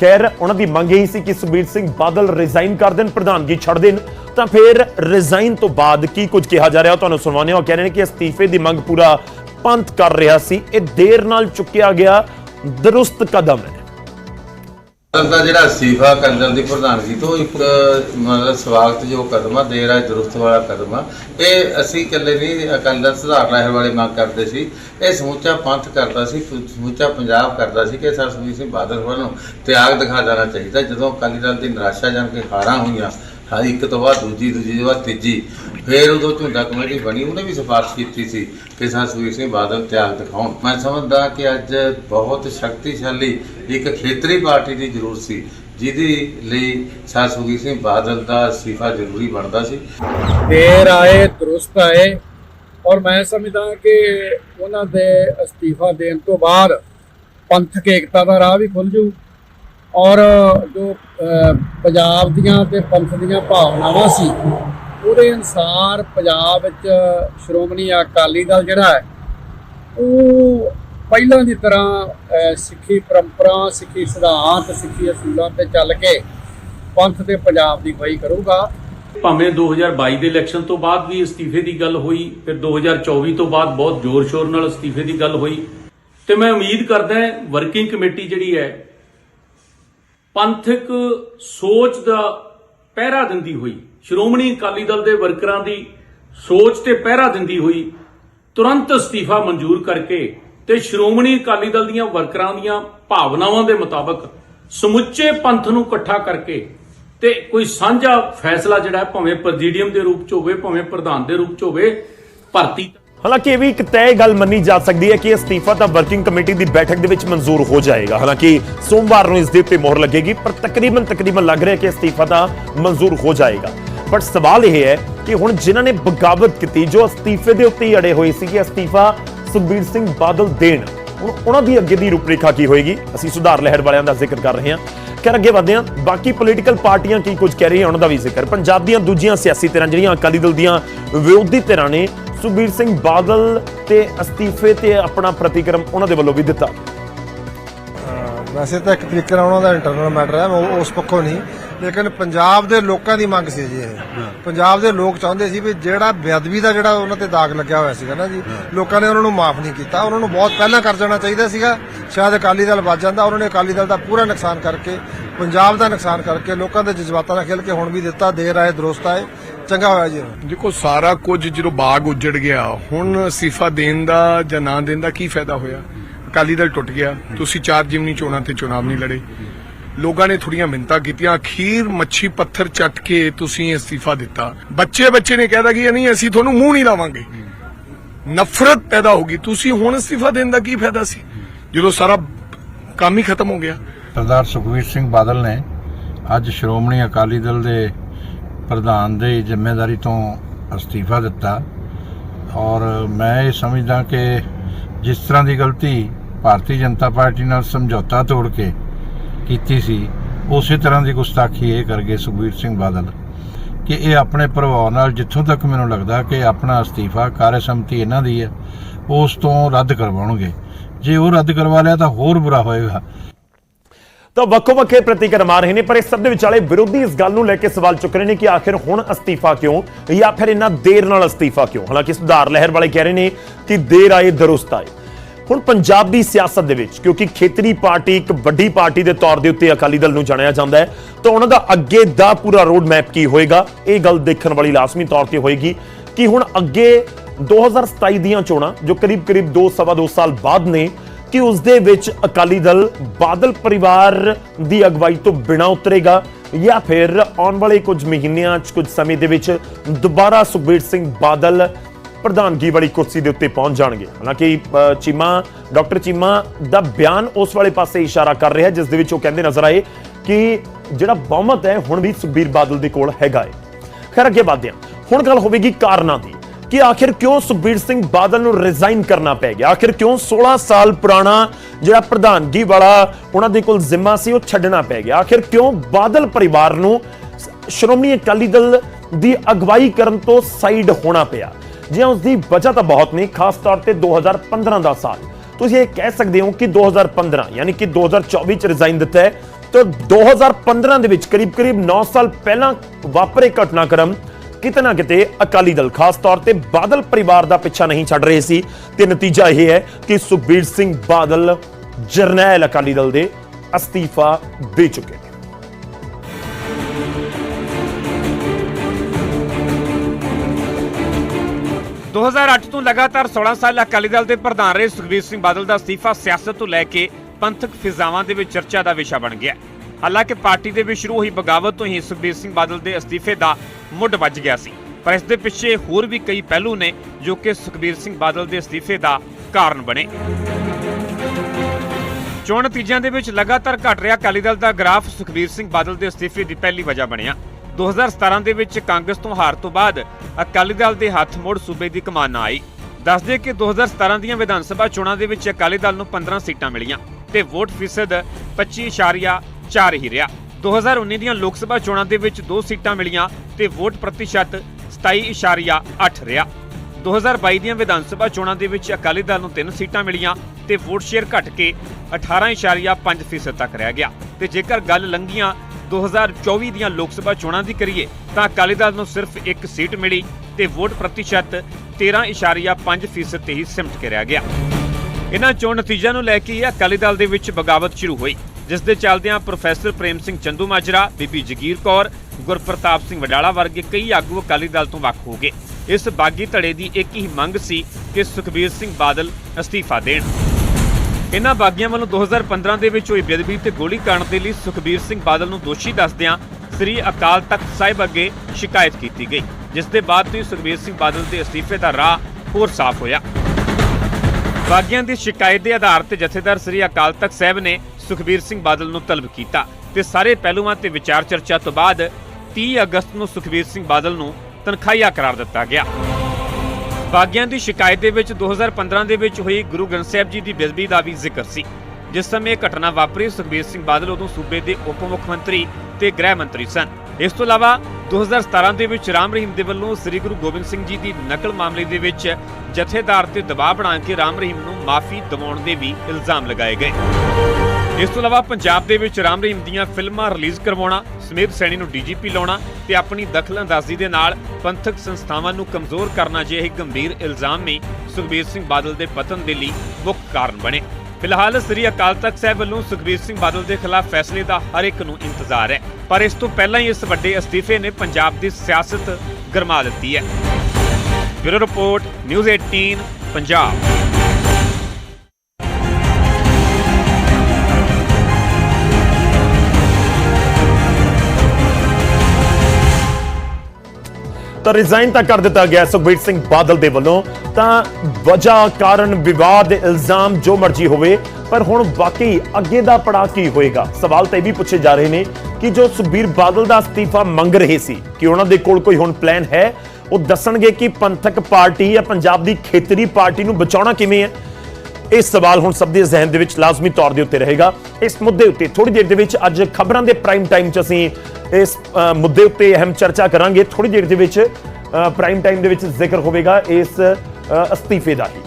ਖੈਰ, ਉਹਨਾਂ ਦੀ ਮੰਗ ਇਹੀ ਸੀ ਕਿ ਸੁਖਬੀਰ ਸਿੰਘ ਬਾਦਲ ਰਿਜ਼ਾਈਨ ਕਰ ਦੇਣ, ਪ੍ਰਧਾਨਗੀ ਛੱਡ ਦੇਣ। ਤਾਂ ਫਿਰ ਰਿਜ਼ਾਈਨ ਤੋਂ ਬਾਅਦ ਕੀ ਕੁਝ ਕਿਹਾ ਜਾ ਰਿਹਾ ਤੁਹਾਨੂੰ ਸੁਣਵਾਉਂਦੇ ਹਾਂ। ਕਹਿ ਰਹੇ ਨੇ ਕਿ ਅਸਤੀਫੇ ਦੀ ਮੰਗ ਪੂਰਾ ਪੰਥ ਕਰ ਰਿਹਾ ਸੀ। ਇਹ ਦੇਰ ਨਾਲ ਚੁੱਕਿਆ ਗਿਆ, ਦਰੁਸਤ ਕਦਮ ਹੈ। ਦਾ ਜਿਹੜਾ ਅਸਤੀਫਾ ਕਰਨ ਦੀ ਪ੍ਰਧਾਨਗੀ ਤੋਂ ਇੱਕ, ਮਤਲਬ ਸਵਾਗਤ ਜੋ ਕਦਮ ਆ, ਦੇਰ ਹੈ ਦਰੁਸਤ ਵਾਲਾ ਕਦਮ ਆ। ਇਹ ਅਸੀਂ ਇਕੱਲੇ ਨਹੀਂ, ਅਕਾਲੀ ਦਲ ਸੁਧਾਰ ਲਹਿਰ ਵਾਲੇ ਮੰਗ ਕਰਦੇ ਸੀ। ਇਹ ਸਮੁੱਚਾ ਪੰਥ ਕਰਦਾ ਸੀ ਸਮੁੱਚਾ ਪੰਜਾਬ ਕਰਦਾ ਸੀ ਕਿ ਸਰਸਵੀ ਸਿੰਘ ਬਾਦਲ ਵੱਲੋਂ ਤਿਆਗ ਦਿਖਾ ਜਾਣਾ ਚਾਹੀਦਾ। ਜਦੋਂ ਅਕਾਲੀ ਦਲ ਦੀ ਨਿਰਾਸ਼ਾ ਜਾਣ ਕੇ ਹਾਰਾਂ ਹੋਈਆਂ ਹਾਂ ਇੱਕ ਤੋਂ ਬਾਅਦ ਦੂਜੀ ਦੂਜੀ ਤੋਂ ਬਾਅਦ ਤੀਜੀ, ਫਿਰ ਉਦੋਂ ਝੁੰਡਾ ਕਮੇਟੀ ਬਣੀ, ਉਹਨੇ ਵੀ ਸਿਫਾਰਿਸ਼ ਕੀਤੀ ਸੀ ਕਿ ਸਰਸਵੀ ਸਿੰਘ ਬਾਦਲ ਤਿਆਗ ਦਿਖਾਉਣ। ਮੈਂ ਸਮਝਦਾ ਕਿ ਅੱਜ ਬਹੁਤ ਸ਼ਕਤੀਸ਼ਾਲੀ ਇੱਕ ਖੇਤਰੀ ਪਾਰਟੀ ਦੀ ਜ਼ਰੂਰਤ ਸੀ, ਜਿਹਦੇ ਲਈ ਸਰਸਵੀ ਸਿੰਘ ਬਾਦਲ ਦਾ ਅਸਤੀਫਾ ਜ਼ਰੂਰੀ ਬਣਦਾ ਸੀ। ਦੇਰ ਆਏ, ਦਰੁਸਤ ਆਏ, ਔਰ ਮੈਂ ਸਮਝਦਾ ਕਿ ਉਹਨਾਂ ਦੇ ਅਸਤੀਫਾ ਦੇਣ ਤੋਂ ਬਾਅਦ ਪੰਥਕ ਏਕਤਾ ਦਾ ਰਾਹ ਵੀ ਖੁੱਲ ਜੂ। ਔਰ ਜੋ ਪੰਜਾਬ ਦੀਆਂ ਤੇ ਪੰਥ ਦੀਆਂ ਭਾਵਨਾਵਾਂ ਸੀ, ਉਹਦੇ ਅਨੁਸਾਰ ਪੰਜਾਬ ਵਿੱਚ ਸ਼੍ਰੋਮਣੀ ਅਕਾਲੀ ਦਲ ਜਿਹੜਾ ਹੈ, ਉਹ ਪਹਿਲਾਂ ਦੀ ਤਰ੍ਹਾਂ ਸਿੱਖੀ ਪਰੰਪਰਾ, ਸਿੱਖੀ ਸਿਧਾਂਤ, ਸਿੱਖੀ ਅਸੂਲਾਂ ਤੇ ਚੱਲ ਕੇ ਪੰਥ ਤੇ ਪੰਜਾਬ ਦੀ ਅਗਵਾਈ ਕਰੂਗਾ। ਭਾਵੇਂ 2022 ਦੇ ਇਲੈਕਸ਼ਨ ਤੋਂ ਬਾਅਦ ਵੀ ਅਸਤੀਫੇ ਦੀ ਗੱਲ ਹੋਈ, ਫਿਰ 2024 ਤੋਂ ਬਾਅਦ ਬਹੁਤ ਜ਼ੋਰ-ਸ਼ੋਰ ਨਾਲ ਅਸਤੀਫੇ ਦੀ ਗੱਲ ਹੋਈ। ਤੇ ਮੈਂ ਉਮੀਦ ਕਰਦਾ ਵਰਕਿੰਗ ਕਮੇਟੀ ਜਿਹੜੀ ਹੈ ਪੰਥਕ ਸੋਚ ਦਾ ਪਹਿਰਾ ਦਿੰਦੀ ਹੋਈ, ਸ਼੍ਰੋਮਣੀ ਅਕਾਲੀ ਦਲ ਦੇ ਵਰਕਰਾਂ ਦੀ ਸੋਚ ਤੇ ਪਹਿਰਾ ਦਿੰਦੀ ਹੋਈ, ਤੁਰੰਤ ਅਸਤੀਫਾ ਮਨਜ਼ੂਰ ਕਰਕੇ ਤੇ ਸ਼੍ਰੋਮਣੀ ਅਕਾਲੀ ਦਲ ਦੀਆਂ ਵਰਕਰਾਂ ਦੀਆਂ ਭਾਵਨਾਵਾਂ ਦੇ ਮੁਤਾਬਕ ਸਮੁੱਚੇ ਪੰਥ ਨੂੰ ਇਕੱਠਾ ਕਰਕੇ ਤੇ ਕੋਈ ਸਾਂਝਾ ਫੈਸਲਾ ਜਿਹੜਾ ਭਾਵੇਂ ਪ੍ਰੈਜ਼ੀਡੀਅਮ ਦੇ ਰੂਪ ਚ ਹੋਵੇ, ਭਾਵੇਂ ਪ੍ਰਧਾਨ ਦੇ ਰੂਪ ਚ ਹੋਵੇ, ਭਰਤੀ ਹਾਲਾਂਕਿ ਇਹ ਵੀ ਇੱਕ ਤੈਅ ਗੱਲ ਮੰਨੀ ਜਾ ਸਕਦੀ ਹੈ ਕਿ ਇਹ ਅਸਤੀਫਾ ਤਾਂ ਵਰਕਿੰਗ ਕਮੇਟੀ ਦੀ ਬੈਠਕ ਦੇ ਵਿੱਚ ਮਨਜ਼ੂਰ ਹੋ ਜਾਏਗਾ। ਹਾਲਾਂਕਿ ਸੋਮਵਾਰ ਨੂੰ ਇਸ ਦੇ ਉੱਤੇ ਮੋਹਰ ਲੱਗੇਗੀ, ਪਰ ਤਕਰੀਬਨ ਤਕਰੀਬਨ ਲੱਗ ਰਿਹਾ ਕਿ ਅਸਤੀਫਾ ਤਾਂ ਮਨਜ਼ੂਰ ਹੋ ਜਾਏਗਾ। ਪਰ ਸਵਾਲ ਇਹ ਹੈ ਕਿ ਹੁਣ ਜਿਨ੍ਹਾਂ ਨੇ ਬਗਾਵਤ ਕੀਤੀ, ਜੋ ਅਸਤੀਫੇ ਦੇ ਉੱਤੇ ਹੀ ਅੜੇ ਹੋਏ ਸੀ ਕਿ ਅਸਤੀਫਾ ਸੁਖਬੀਰ ਸਿੰਘ ਬਾਦਲ ਦੇਣ ਉਹਨਾਂ ਦੀ ਅੱਗੇ ਦੀ ਰੂਪਰੇਖਾ ਕੀ ਹੋਏਗੀ? ਅਸੀਂ ਸੁਧਾਰ ਲਹਿਰ ਵਾਲਿਆਂ ਦਾ ਜ਼ਿਕਰ ਕਰ ਰਹੇ ਹਾਂ। ਖੈਰ, ਅੱਗੇ ਵਧਦੇ ਹਾਂ। ਬਾਕੀ ਪੋਲੀਟੀਕਲ ਪਾਰਟੀਆਂ ਕੀ ਕੁਝ ਕਹਿ ਰਹੀਆਂ, ਉਹਨਾਂ ਦਾ ਵੀ ਜ਼ਿਕਰ। ਪੰਜਾਬ ਦੀਆਂ ਦੂਜੀਆਂ ਸਿਆਸੀ ਧਿਰਾਂ, ਜਿਹੜੀਆਂ ਅਕਾਲੀ ਦਲ ਦੀਆਂ ਵਿਰੋਧੀ ਧਿਰਾਂ ਨੇ ਸੁਖਬੀਰ ਸਿੰਘ ਬਾਦਲ ਤੇ ਅਸਤੀਫੇ ਤੇ ਆਪਣਾ ਪ੍ਰਤੀਕਰਮ ਉਹਨਾਂ ਦੇ ਵੱਲੋਂ ਵੀ ਦਿੱਤਾ। ਵੈਸੇ ਤਾਂ ਇੱਕ ਤਰੀਕੇ ਨਾਲ ਉਹਨਾਂ ਦਾ ਇੰਟਰਨਲ ਮੈਟਰ ਹੈ ਉਹ ਉਸ ਪੱਖੋਂ ਨਹੀਂ। ਲੇਕਿਨ ਪੰਜਾਬ ਦੇ ਲੋਕਾਂ ਦੀ ਮੰਗ ਸੀ ਜੀ ਇਹ। ਪੰਜਾਬ ਦੇ ਲੋਕ ਚਾਹੁੰਦੇ ਸੀ ਵੀ ਜਿਹੜਾ ਬੇਅਦਬੀ ਦਾ ਜਿਹੜਾ ਉਹਨਾਂ ਤੇ ਦਾਗ ਲੱਗਿਆ ਹੋਇਆ ਸੀਗਾ ਨਾ ਜੀ ਲੋਕਾਂ ਨੇ ਉਹਨਾਂ ਨੂੰ ਮਾਫ ਨਹੀਂ ਕੀਤਾ। ਉਹਨਾਂ ਨੂੰ ਬਹੁਤ ਪਹਿਲਾਂ ਕਰ ਜਾਣਾ ਚਾਹੀਦਾ ਸੀਗਾ। ਸ਼ਾਇਦ ਅਕਾਲੀ ਦਲ ਵੱਜ ਜਾਂਦਾ ਉਹਨਾਂ ਨੇ ਅਕਾਲੀ ਦਲ ਦਾ ਪੂਰਾ ਨੁਕਸਾਨ ਕਰਕੇ ਪੰਜਾਬ ਦਾ ਨੁਕਸਾਨ ਕਰਕੇ ਲੋਕਾਂ ਦੇ ਜਜ਼ਬਾਤਾਂ ਨਾਲ ਖੇਲ ਕੇ ਹੁਣ ਵੀ ਦਿੱਤਾ ਦੇਰ ਆਏ ਦਰੁਸਤ ਆਏ। ਚੰਗਾ ਹੋਇਆ ਜੀ। ਦੇਖੋ ਸਾਰਾ ਕੁਝ ਜਦੋਂ ਬਾਗ ਉੱਜੜ ਗਿਆ ਹੁਣ ਅਸਤੀਫਾ ਦੇਣ ਦਾ ਜਾਂ ਨਾ ਦੇਣ ਦਾ ਕੀ ਫਾਇਦਾ ਹੋਇਆ? ਅਕਾਲੀ ਦਲ ਟੁੱਟ ਗਿਆ। ਤੁਸੀਂ ਚਾਰ ਜਿਮਨੀ ਚੋਣਾਂ ਤੇ ਚੁਣਾਵ ਨਹੀਂ ਲੜੇ। ਲੋਕਾਂ ਨੇ ਥੋੜੀਆਂ ਮਿੰਤਾ ਕੀਤੀਆਂ। ਅਖੀਰ ਮੱਛੀ ਪੱਥਰ ਚੱਟ ਕੇ ਤੁਸੀਂ ਅਸਤੀਫਾ ਦਿੱਤਾ। ਬੱਚੇ ਬੱਚੇ ਨੇ ਕਹਿਦਾ ਕਿ ਨਹੀਂ ਅਸੀਂ ਤੁਹਾਨੂੰ ਮੂੰਹ ਨਹੀਂ ਲਾਵਾਂਗੇ। ਨਫ਼ਰਤ ਪੈਦਾ ਹੋਗੀ ਤੁਸੀਂ ਹੁਣ ਅਸਤੀਫਾ ਦੇਣ ਦਾ ਕੀ ਫਾਇਦਾ ਸੀ? ਜਦੋਂ ਸਾਰਾ ਕੰਮ ਹੀ ਖਤਮ ਹੋ ਗਿਆ। ਸਰਦਾਰ ਸੁਖਬੀਰ ਸਿੰਘ ਬਾਦਲ ਨੇ ਅੱਜ ਸ਼੍ਰੋਮਣੀ ਅਕਾਲੀ ਦਲ ਦੇ ਪ੍ਰਧਾਨ ਦੀ ਜ਼ਿੰਮੇਵਾਰੀ ਤੋਂ ਅਸਤੀਫਾ ਦਿੱਤਾ ਔਰ ਮੈਂ ਇਹ ਸਮਝਦਾ ਕਿ ਜਿਸ ਤਰ੍ਹਾਂ ਦੀ ਗਲਤੀ ਭਾਰਤੀ ਜਨਤਾ ਪਾਰਟੀ ਨਾਲ ਸਮਝੌਤਾ ਤੋੜ ਕੇ ਕੀਤੀ ਸੀ, ਉਸੇ ਤਰ੍ਹਾਂ ਦੀ ਗੁਸਤਾਖੀ ਇਹ ਕਰ ਗਏ ਸੁਖਬੀਰ ਸਿੰਘ ਬਾਦਲ ਕਿ ਇਹ ਆਪਣੇ ਪ੍ਰਭਾਵ ਨਾਲ ਜਿੱਥੋਂ ਤੱਕ ਮੈਨੂੰ ਲੱਗਦਾ ਕਿ ਆਪਣਾ ਅਸਤੀਫਾ ਕਾਰਜਸਮਿਤੀ ਇਹਨਾਂ ਦੀ ਹੈ, ਉਸ ਤੋਂ ਰੱਦ ਕਰਵਾਉਣਗੇ। ਜੇ ਉਹ ਰੱਦ ਕਰਵਾ ਲਿਆ ਤਾਂ ਹੋਰ ਬੁਰਾ ਹੋਏਗਾ। ਤਾਂ ਵੱਖੋ ਵੱਖਰੇ ਪ੍ਰਤੀਕਰਮ ਆ ਰਹੇ ਨੇ, ਪਰ ਇਸ ਸਭ ਦੇ ਵਿਚਾਲੇ ਵਿਰੋਧੀ ਇਸ ਗੱਲ ਨੂੰ ਲੈ ਕੇ ਸਵਾਲ ਚੁੱਕ ਰਹੇ ਨੇ ਕਿ ਆਖਿਰ ਹੁਣ ਅਸਤੀਫਾ ਕਿਉਂ ਜਾਂ ਫਿਰ ਇੰਨਾ ਦੇਰ ਨਾਲ ਅਸਤੀਫਾ ਕਿਉਂ? ਹਾਲਾਂਕਿ ਸੁਧਾਰ ਲਹਿਰ ਵਾਲੇ ਕਹਿ ਰਹੇ ਨੇ ਕਿ ਦੇਰ ਆਏ, ਦਰੁਸਤ ਆਏ। ਹੁਣ ਪੰਜਾਬ ਦੀ ਸਿਆਸਤ ਦੇ ਵਿੱਚ, ਕਿਉਂਕਿ ਖੇਤਰੀ ਪਾਰਟੀ ਇੱਕ ਵੱਡੀ ਪਾਰਟੀ ਦੇ ਤੌਰ ਦੇ ਉੱਤੇ ਅਕਾਲੀ ਦਲ ਨੂੰ ਜਾਣਿਆ ਜਾਂਦਾ ਹੈ, ਤਾਂ ਉਹਨਾਂ ਦਾ ਅੱਗੇ ਦਾ ਪੂਰਾ ਰੋਡ ਮੈਪ ਕੀ ਹੋਏਗਾ? ਇਹ ਗੱਲ ਦੇਖਣ ਵਾਲੀ ਲਾਜ਼ਮੀ ਤੌਰ ਤੇ ਹੋਏਗੀ ਕਿ ਹੁਣ ਅੱਗੇ 2027 ਦੀਆਂ ਚੋਣਾਂ, ਜੋ ਕਰੀਬ ਕਰੀਬ 2 ਸਵਾ 2 ਸਾਲ ਬਾਅਦ ਨੇ ਕਿ ਉਸ ਦੇ ਵਿੱਚ ਅਕਾਲੀ ਦਲ ਬਾਦਲ ਪਰਿਵਾਰ ਦੀ ਅਗਵਾਈ ਤੋਂ ਬਿਨਾਂ ਉਤਰੇਗਾ ਜਾਂ ਫਿਰ ਆਉਣ ਵਾਲੇ ਕੁਝ ਮਹੀਨਿਆਂ 'ਚ, ਕੁਝ ਸਮੇਂ ਦੇ ਵਿੱਚ ਦੁਬਾਰਾ ਸੁਖਬੀਰ ਸਿੰਘ ਬਾਦਲ ਪ੍ਰਧਾਨਗੀ ਵਾਲੀ ਕੁਰਸੀ ਦੇ ਉੱਤੇ ਪਹੁੰਚ ਜਾਣਗੇ। ਹਾਲਾਂਕਿ ਚੀਮਾ, ਡਾਕਟਰ ਚੀਮਾ ਦਾ ਬਿਆਨ ਉਸ ਵਾਲੇ ਪਾਸੇ ਇਸ਼ਾਰਾ ਕਰ ਰਿਹਾ, ਜਿਸ ਦੇ ਵਿੱਚ ਉਹ ਕਹਿੰਦੇ ਨਜ਼ਰ ਆਏ ਕਿ ਜਿਹੜਾ ਬਹੁਮਤ ਹੈ, ਹੁਣ ਵੀ ਸੁਖਬੀਰ ਬਾਦਲ ਦੇ ਕੋਲ ਹੈਗਾ ਹੈ। ਖੈਰ, ਅੱਗੇ ਵਧਦੇ ਹਾਂ। ਹੁਣ ਗੱਲ ਹੋਵੇਗੀ ਕਾਰਨਾਂ ਦੀ। ਕਿ ਆਖਿਰ ਕਿਉਂ ਸੁਖਬੀਰ ਸਿੰਘ ਬਾਦਲ ਨੂੰ ਰਿਜ਼ਾਈਨ ਕਰਨਾ ਪੈ ਗਿਆ? ਆਖਿਰ ਕਿਉਂ 16 ਸਾਲ ਪੁਰਾਣਾ ਜਿਹੜਾ ਪ੍ਰਧਾਨਗੀ ਵਾਲਾ ਉਹਨਾਂ ਦੇ ਕੋਲ ਜ਼ਿੰਮਾ ਸੀ, ਉਹ ਛੱਡਣਾ ਪੈ ਗਿਆ? ਆਖਿਰ ਕਿਉਂ ਬਾਦਲ ਪਰਿਵਾਰ ਨੂੰ ਸ਼੍ਰੋਮਣੀ ਅਕਾਲੀ ਦਲ ਦੀ ਅਗਵਾਈ ਕਰਨ ਤੋਂ ਸਾਈਡ ਹੋਣਾ ਪਿਆ? ਜੀ ਉਸ ਦੀ ਵਜ੍ਹਾ ਤਾਂ ਬਹੁਤ ਨਹੀਂ ਖਾਸ ਤੌਰ ਤੇ 2015 ਦਾ ਸਾਲ। ਤੁਸੀਂ ਇਹ ਕਹਿ ਸਕਦੇ ਹੋ ਕਿ 2015 ਯਾਨੀ ਕਿ 2024 ਚ ਰਿਜ਼ਾਈਨ ਦਿੱਤਾ ਹੈ, ਤਾਂ 2015 ਦੇ ਵਿੱਚ ਕਰੀਬ ਕਰੀਬ 9 ਸਾਲ ਪਹਿਲਾਂ ਵਾਪਰੇ ਘਟਨਾਕ੍ਰਮ ਕਿਤੇ ਨਾ ਕਿਤੇ ਅਕਾਲੀ ਦਲ, ਖਾਸ ਤੌਰ ਤੇ ਬਾਦਲ ਪਰਿਵਾਰ ਦਾ ਪਿੱਛਾ ਨਹੀਂ ਛੱਡ ਰਹੇ ਸੀ। ਤੇ ਨਤੀਜਾ ਇਹ ਹੈ ਕਿ ਸੁਖਬੀਰ ਸਿੰਘ ਬਾਦਲ ਜਰਨੈਲ ਅਕਾਲੀ ਦਲ ਦੇ ਅਸਤੀਫਾ ਦੇ ਚੁੱਕੇ ਨੇ। 2008 ਤੋਂ ਲਗਾਤਾਰ 16 ਸਾਲ ਅਕਾਲੀ ਦਲ ਦੇ ਪ੍ਰਧਾਨ ਰਹੇ ਸੁਖਬੀਰ ਸਿੰਘ ਬਾਦਲ ਦਾ ਅਸਤੀਫਾ ਸਿਆਸਤ ਤੋਂ ਲੈ ਕੇ ਪੰਥਕ ਫਿਜ਼ਾਵਾਂ ਦੇ ਵਿੱਚ ਚਰਚਾ ਦਾ ਵਿਸ਼ਾ ਬਣ ਗਿਆ। ਹਾਲਾਂਕਿ ਪਾਰਟੀ ਦੇ ਵਿੱਚ ਸ਼ੁਰੂ ਹੋਈ ਬਗਾਵਤ ਤੋਂ ਹੀ ਸੁਖਬੀਰ ਸਿੰਘ ਬਾਦਲ ਦੇ ਅਸਤੀਫੇ ਦਾ ਮੁੱਢ ਵੱਜ ਗਿਆ ਸੀ। ਪਰ ਇਸ ਦੇ ਪਿੱਛੇ ਹੋਰ ਵੀ ਕਈ ਪਹਿਲੂ ਨੇ ਜੋ ਕਿ ਸੁਖਬੀਰ ਸਿੰਘ ਬਾਦਲ ਦੇ ਅਸਤੀਫੇ ਦਾ ਕਾਰਨ ਬਣੇ। ਚੋਣ ਨਤੀਜਿਆਂ ਦੇ ਵਿੱਚ ਲਗਾਤਾਰ ਘਟ ਰਿਹਾ ਅਕਾਲੀ ਦਲ ਦਾ ਗ੍ਰਾਫ ਸੁਖਬੀਰ ਸਿੰਘ ਬਾਦਲ ਦੇ ਅਸਤੀਫੇ ਦੀ ਪਹਿਲੀ ਵਜ੍ਹਾ ਬਣਿਆ। 2017 ਦੇ ਵਿੱਚ ਕਾਂਗਰਸ ਤੋਂ ਹਾਰ ਤੋਂ ਬਾਅਦ ਅਕਾਲੀ ਦਲ ਦੇ ਹੱਥ ਮੁੜ ਸੂਬੇ ਦੀ ਕਮਾਨ ਨਾ ਆਈ। ਦੱਸਦੇ ਕਿ 2017 ਦੀਆਂ ਵਿਧਾਨ ਸਭਾ ਚੋਣਾਂ ਦੇ ਵਿੱਚ ਅਕਾਲੀ ਦਲ ਨੂੰ 15 ਸੀਟਾਂ ਮਿਲੀਆਂ ਤੇ ਵੋਟ ਫੀਸਦ 25.4 ਹੀ ਰਿਹਾ। 2019 ਦੀਆਂ ਲੋਕ ਸਭਾ ਚੋਣਾਂ ਦੇ ਵਿੱਚ ਦੋ ਸੀਟਾਂ ਮਿਲੀਆਂ ਤੇ ਵੋਟ ਪ੍ਰਤੀਸ਼ਤ 27.8 ਰਿਹਾ। 2022 ਦੀਆਂ ਵਿਧਾਨ ਸਭਾ ਚੋਣਾਂ ਦੇ ਵਿੱਚ ਅਕਾਲੀ ਦਲ ਨੂੰ 3 ਸੀਟਾਂ ਮਿਲੀਆਂ ਤੇ ਵੋਟ ਸ਼ੇਅਰ ਘਟ ਕੇ 18.5% ਤੱਕ ਰਹਿ ਗਿਆ। ਤੇ ਜੇਕਰ ਗੱਲ ਲੰਘੀਆਂ 2024 ਦੀਆਂ ਲੋਕ ਸਭਾ ਚੋਣਾਂ ਦੀ ਕਰੀਏ, ਤਾਂ ਅਕਾਲੀ ਦਲ ਨੂੰ ਸਿਰਫ ਇੱਕ ਸੀਟ ਮਿਲੀ ਤੇ ਵੋਟ ਪ੍ਰਤੀਸ਼ਤ 13.5% ਤੇ ਹੀ ਸਿਮਟ ਕੇ ਰਹਿ ਗਿਆ। ਇਹਨਾਂ ਚੋਣ ਨਤੀਜਿਆਂ ਨੂੰ ਲੈ ਕੇ ਅਕਾਲੀ ਦਲ ਦੇ ਵਿੱਚ ਬਗਾਵਤ ਸ਼ੁਰੂ ਹੋਈ। ਜਿਸ ਦੇ ਚੱਲਦਿਆਂ ਪ੍ਰੋਫੈਸਰ ਪ੍ਰੇਮ ਸਿੰਘ ਚੰਦੂ ਮਾਜਰਾ, ਬੀਬੀ ਜਗੀਰ ਕੌਰ, ਗੁਰਪ੍ਰਤਾਪ ਸਿੰਘ ਵਡਾਲਾ ਵਰਗੇ ਕਈ ਆਗੂ ਅਕਾਲੀ ਦਲ ਤੋਂ ਵੱਖ ਹੋ ਗਏ। ਇਸ ਬਾਗੀ ਧੜੇ ਦੀ ਇੱਕ ਹੀ ਮੰਗ ਸੀ ਕਿ ਸੁਖਬੀਰ ਸਿੰਘ ਬਾਦਲ ਅਸਤੀਫਾ ਦੇਣ। ਇਹਨਾਂ ਬਾਗੀਆਂ ਵੱਲੋਂ 2015 ਦੇ ਵਿੱਚ ਹੋਈ ਬੇਅਦਬੀ ਤੇ ਗੋਲੀ ਕਾਂਡ ਦੇ ਲਈ ਸੁਖਬੀਰ ਸਿੰਘ ਬਾਦਲ ਨੂੰ ਦੋਸ਼ੀ ਦੱਸਦਿਆਂ ਸ੍ਰੀ ਅਕਾਲ ਤਖਤ ਸਾਹਿਬ ਅੱਗੇ ਸ਼ਿਕਾਇਤ ਕੀਤੀ ਗਈ ਜਿਸ ਦੇ ਬਾਅਦ ਤੋਂ ਸੁਖਬੀਰ ਸਿੰਘ ਬਾਦਲ ਦੇ ਅਸਤੀਫੇ ਦਾ ਰਾਹ ਹੋਰ ਸਾਫ਼ ਹੋਇਆ। ਬਾਗੀਆਂ ਦੀ ਸ਼ਿਕਾਇਤ ਦੇ ਆਧਾਰ ਤੇ ਜਥੇਦਾਰ ਸ੍ਰੀ ਅਕਾਲ ਤਖਤ ਸਾਹਿਬ ਨੇ ਸੁਖਬੀਰ ਸਿੰਘ ਬਾਦਲ ਨੂੰ ਤਲਬ ਕੀਤਾ ਤੇ ਸਾਰੇ ਪਹਿਲੂਆਂ ਤੇ ਵਿਚਾਰ ਚਰਚਾ ਤੋਂ ਬਾਅਦ 30 ਅਗਸਤ ਨੂੰ ਸੁਖਬੀਰ ਸਿੰਘ ਬਾਦਲ ਨੂੰ ਤਨਖਾਹੀਆ ਕਰਾਰ ਦਿੱਤਾ ਗਿਆ। ਬਾਗੀਆਂ ਦੀ ਸ਼ਿਕਾਇਤ ਦੇ ਵਿੱਚ 2015 ਦੇ ਵਿੱਚ ਹੋਈ ਗੁਰੂ ਗ੍ਰੰਥ ਸਾਹਿਬ ਜੀ ਦੀ ਬੇਅਦਬੀ ਦਾ ਵੀ ਜ਼ਿਕਰ ਸੀ। ਜਿਸ ਸਮੇਂ ਇਹ ਘਟਨਾ ਵਾਪਰੀ, ਸੁਖਬੀਰ ਸਿੰਘ ਬਾਦਲ ਉਦੋਂ ਸੂਬੇ ਦੇ ਉਪ ਮੁੱਖ ਮੰਤਰੀ ਤੇ ਗ੍ਰਹਿ ਮੰਤਰੀ ਸਨ। ਇਸ ਤੋਂ ਇਲਾਵਾ 2017 ਦੇ ਵਿੱਚ ਰਾਮ ਰਹੀਮ ਦੇ ਵੱਲੋਂ ਸ੍ਰੀ ਗੁਰੂ ਗੋਬਿੰਦ ਸਿੰਘ ਜੀ ਦੀ ਨਕਲ ਮਾਮਲੇ ਦੇ ਵਿੱਚ ਜਥੇਦਾਰ ਤੇ ਦਬਾਅ ਬਣਾ ਕੇ ਰਾਮ ਰਹੀਮ ਨੂੰ ਮਾਫੀ ਦਿਵਾਉਣ ਦੇ ਵੀ ਇਲਜ਼ਾਮ ਲਗਾਏ ਗਏ। ਇਸ ਤੋਂ ਇਲਾਵਾ ਪੰਜਾਬ ਦੇ ਵਿੱਚ ਰਾਮ ਰਹੀਮ ਦੀਆਂ ਫਿਲਮਾਂ ਰਿਲੀਜ਼ ਕਰਵਾਉਣਾ, ਸਮੇਤ ਸੈਣੀ ਨੂੰ ਡੀਜੀਪੀ ਲਾਉਣਾ ਤੇ ਆਪਣੀ ਦਖਲਅੰਦਾਜ਼ੀ ਦੇ ਨਾਲ ਪੰਥਕ ਸੰਸਥਾਵਾਂ ਨੂੰ ਕਮਜ਼ੋਰ ਕਰਨਾ ਜਿਹੇ ਗੰਭੀਰ ਇਲਜ਼ਾਮ ਵੀ ਸੁਖਬੀਰ ਸਿੰਘ ਬਾਦਲ ਦੇ ਪਤਨ ਦੇ ਲਈ ਮੁੱਖ ਕਾਰਨ ਬਣੇ। ਫਿਲਹਾਲ ਸ੍ਰੀ ਅਕਾਲ ਤਖਤ ਸਾਹਿਬ ਵੱਲੋਂ ਸੁਖਬੀਰ ਸਿੰਘ ਬਾਦਲ ਦੇ ਖਿਲਾਫ ਫੈਸਲੇ ਦਾ ਹਰ ਇੱਕ ਨੂੰ ਇੰਤਜ਼ਾਰ ਹੈ। ਪਰ ਇਸ ਤੋਂ ਪਹਿਲਾਂ ਹੀ ਇਸ ਵੱਡੇ ਅਸਤੀਫੇ ਨੇ ਪੰਜਾਬ ਦੀ ਸਿਆਸਤ ਗਰਮਾ ਦਿੱਤੀ ਹੈ। Bureau report, news 18 Punjab. ਤਾਂ ਰਿਜ਼ਾਈਨ ਤਾਂ ਕਰ ਦਿੱਤਾ ਗਿਆ ਸੁਖਬੀਰ ਸਿੰਘ ਬਾਦਲ ਦੇ ਵੱਲੋਂ। ਤਾਂ ਵਜ੍ਹਾ ਕਾਰਨ ਵਿਵਾਦ ਇਲਜ਼ਾਮ ਜੋ ਮਰਜ਼ੀ ਹੋਵੇ, ਪਰ ਹੁਣ ਵਾਕਈ ਅੱਗੇ ਦਾ ਪੜਾਅ ਕੀ ਹੋਏਗਾ? ਸਵਾਲ ਤਾਂ ਇਹ ਵੀ ਪੁੱਛੇ ਜਾ ਰਹੇ ਨੇ ਕਿ ਜੋ ਸੁਖਬੀਰ ਬਾਦਲ ਦਾ ਅਸਤੀਫਾ ਮੰਗ ਰਹੇ ਸੀ, ਕਿ ਉਹਨਾਂ ਦੇ ਕੋਲ ਕੋਈ ਹੁਣ ਪਲਾਨ ਹੈ? ਉਹ ਦੱਸਣਗੇ ਕਿ ਪੰਥਕ ਪਾਰਟੀ ਜਾਂ ਪੰਜਾਬ ਦੀ ਖੇਤਰੀ ਪਾਰਟੀ ਨੂੰ ਬਚਾਉਣਾ ਕਿਵੇਂ ਹੈ? ਇਹ ਸਵਾਲ ਹੁਣ ਸਭ ਦੇ ਜ਼ਿਹਨ ਦੇ ਵਿੱਚ ਲਾਜ਼ਮੀ ਤੌਰ ਦੇ ਉੱਤੇ ਰਹੇਗਾ। ਇਸ ਮੁੱਦੇ ਉੱਤੇ ਥੋੜੀ ਦੇਰ ਦੇ ਵਿੱਚ ਅੱਜ ਖਬਰਾਂ ਦੇ ਪ੍ਰਾਈਮ ਟਾਈਮ 'ਚ ਅਸੀਂ ਇਸ ਮੁੱਦੇ ਉੱਤੇ ਅਹਿਮ ਚਰਚਾ ਕਰਾਂਗੇ। ਥੋੜੀ ਦੇਰ ਦੇ ਵਿੱਚ ਪ੍ਰਾਈਮ ਟਾਈਮ ਦੇ ਵਿੱਚ ਜ਼ਿਕਰ ਹੋਵੇਗਾ ਇਸ ਅਸਤੀਫੇ ਦਾ ਹੀ।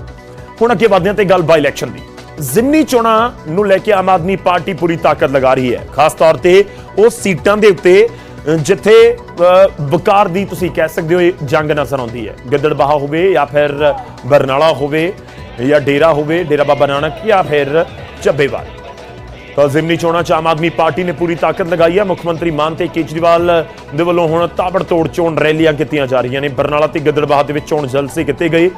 ਹੁਣ ਅੱਗੇ ਵਧਦੇ ਹਾਂ ਤੇ ਗੱਲ ਬਾਈ ਇਲੈਕਸ਼ਨ ਦੀ। ਜ਼ਿਮਨੀ ਚੋਣਾਂ ਨੂੰ ਲੈ ਕੇ ਆਮ ਆਦਮੀ ਪਾਰਟੀ ਪੂਰੀ ਤਾਕਤ ਲਗਾ ਰਹੀ ਹੈ। ਖਾਸ ਤੌਰ ਤੇ ਉਹ ਸੀਟਾਂ ਦੇ ਉੱਤੇ ਜਿੱਥੇ ਵਕਾਰ ਦੀ ਤੁਸੀਂ ਕਹਿ ਸਕਦੇ ਹੋ ਇਹ ਜੰਗ ਨਜ਼ਰ ਆਉਂਦੀ ਹੈ। ਗਿੱਦੜਬਾਹਾ ਹੋਵੇ ਜਾਂ ਫਿਰ ਬਰਨਾਲਾ ਹੋਵੇ ਜਾਂ ਡੇਰਾ ਹੋਵੇ, ਡੇਰਾ ਬਾਬਾ ਨਾਨਕ ਜਾਂ ਫਿਰ ਚੱਬੇਵਾਲ ਤਾਂ ਜ਼ਿਮਨੀ ਚੋਣਾਂ 'ਚ ਆਮ ਆਦਮੀ ਪਾਰਟੀ ਨੇ ਪੂਰੀ ਤਾਕਤ ਲਗਾਈ ਹੈ। ਮੁੱਖ ਮੰਤਰੀ ਮਾਨ ਤੇ ਕੇਜਰੀਵਾਲ ਦੇ ਵੱਲੋਂ ਹੁਣ ਤਾਬੜਤੋੜ ਚੋਣ ਰੈਲੀਆਂ ਕੀਤੀਆਂ ਜਾ ਰਹੀਆਂ ਨੇ। ਬਰਨਾਲਾ ਤੇ ਗਿੱਦੜਬਾਹਾ ਦੇ ਵਿੱਚ ਚੋਣ ਜਲਸੇ ਕੀਤੇ ਗਏ।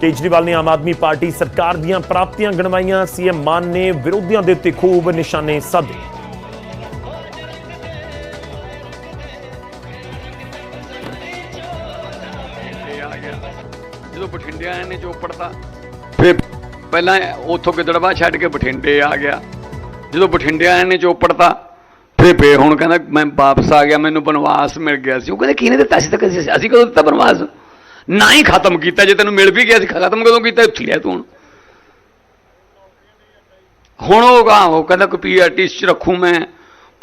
ਕੇਜਰੀਵਾਲ ਨੇ ਆਮ ਆਦਮੀ ਪਾਰਟੀ ਸਰਕਾਰ ਦੀਆਂ ਪ੍ਰਾਪਤੀਆਂ ਗਣਵਾਈਆਂ। ਸੀਐਮ ਮਾਨ ਨੇ ਵਿਰੋਧੀਆਂ ਦੇ ਉੱਤੇ ਖੂਬ ਨਿਸ਼ਾਨੇ ਸਾਧੇ। ਜਦੋਂ ਬਠਿੰਡੇ ਆਏ ਨੇ ਚੋਪੜਤਾ ਫਿਰ ਪਹਿਲਾਂ ਉੱਥੋਂ ਗਿੱਦੜਵਾ ਛੱਡ ਕੇ ਬਠਿੰਡੇ ਆ ਗਿਆ। ਜਦੋਂ ਬਠਿੰਡੇ ਆਏ ਨੇ ਚੋਪੜਤਾ ਫਿਰ ਫੇਰ ਹੁਣ ਕਹਿੰਦਾ ਮੈਂ ਵਾਪਸ ਆ ਗਿਆ, ਮੈਨੂੰ ਬਨਵਾਸ ਮਿਲ ਗਿਆ ਸੀ। ਉਹ ਕਹਿੰਦੇ, ਕਿਹਨੇ ਦਿੱਤਾ ਸੀ ਤਾਂ ਅਸੀਂ ਕਦੋਂ ਦਿੱਤਾ ਬਨਵਾਸ? ਨਾ ਹੀ ਖਤਮ ਕੀਤਾ, ਜੇ ਤੈਨੂੰ ਮਿਲ ਵੀ ਗਿਆ ਸੀ, ਖਤਮ ਕਦੋਂ ਕੀਤਾ? ਉੱਥੇ ਲਿਆ ਤੂੰ ਹੁਣ। ਹੁਣ ਉਹ ਗਾ ਉਹ ਕਹਿੰਦਾ, ਕੋਈ ਪੀਆਰਟੀਸ ਚ ਰੱਖੂ ਮੈਂ,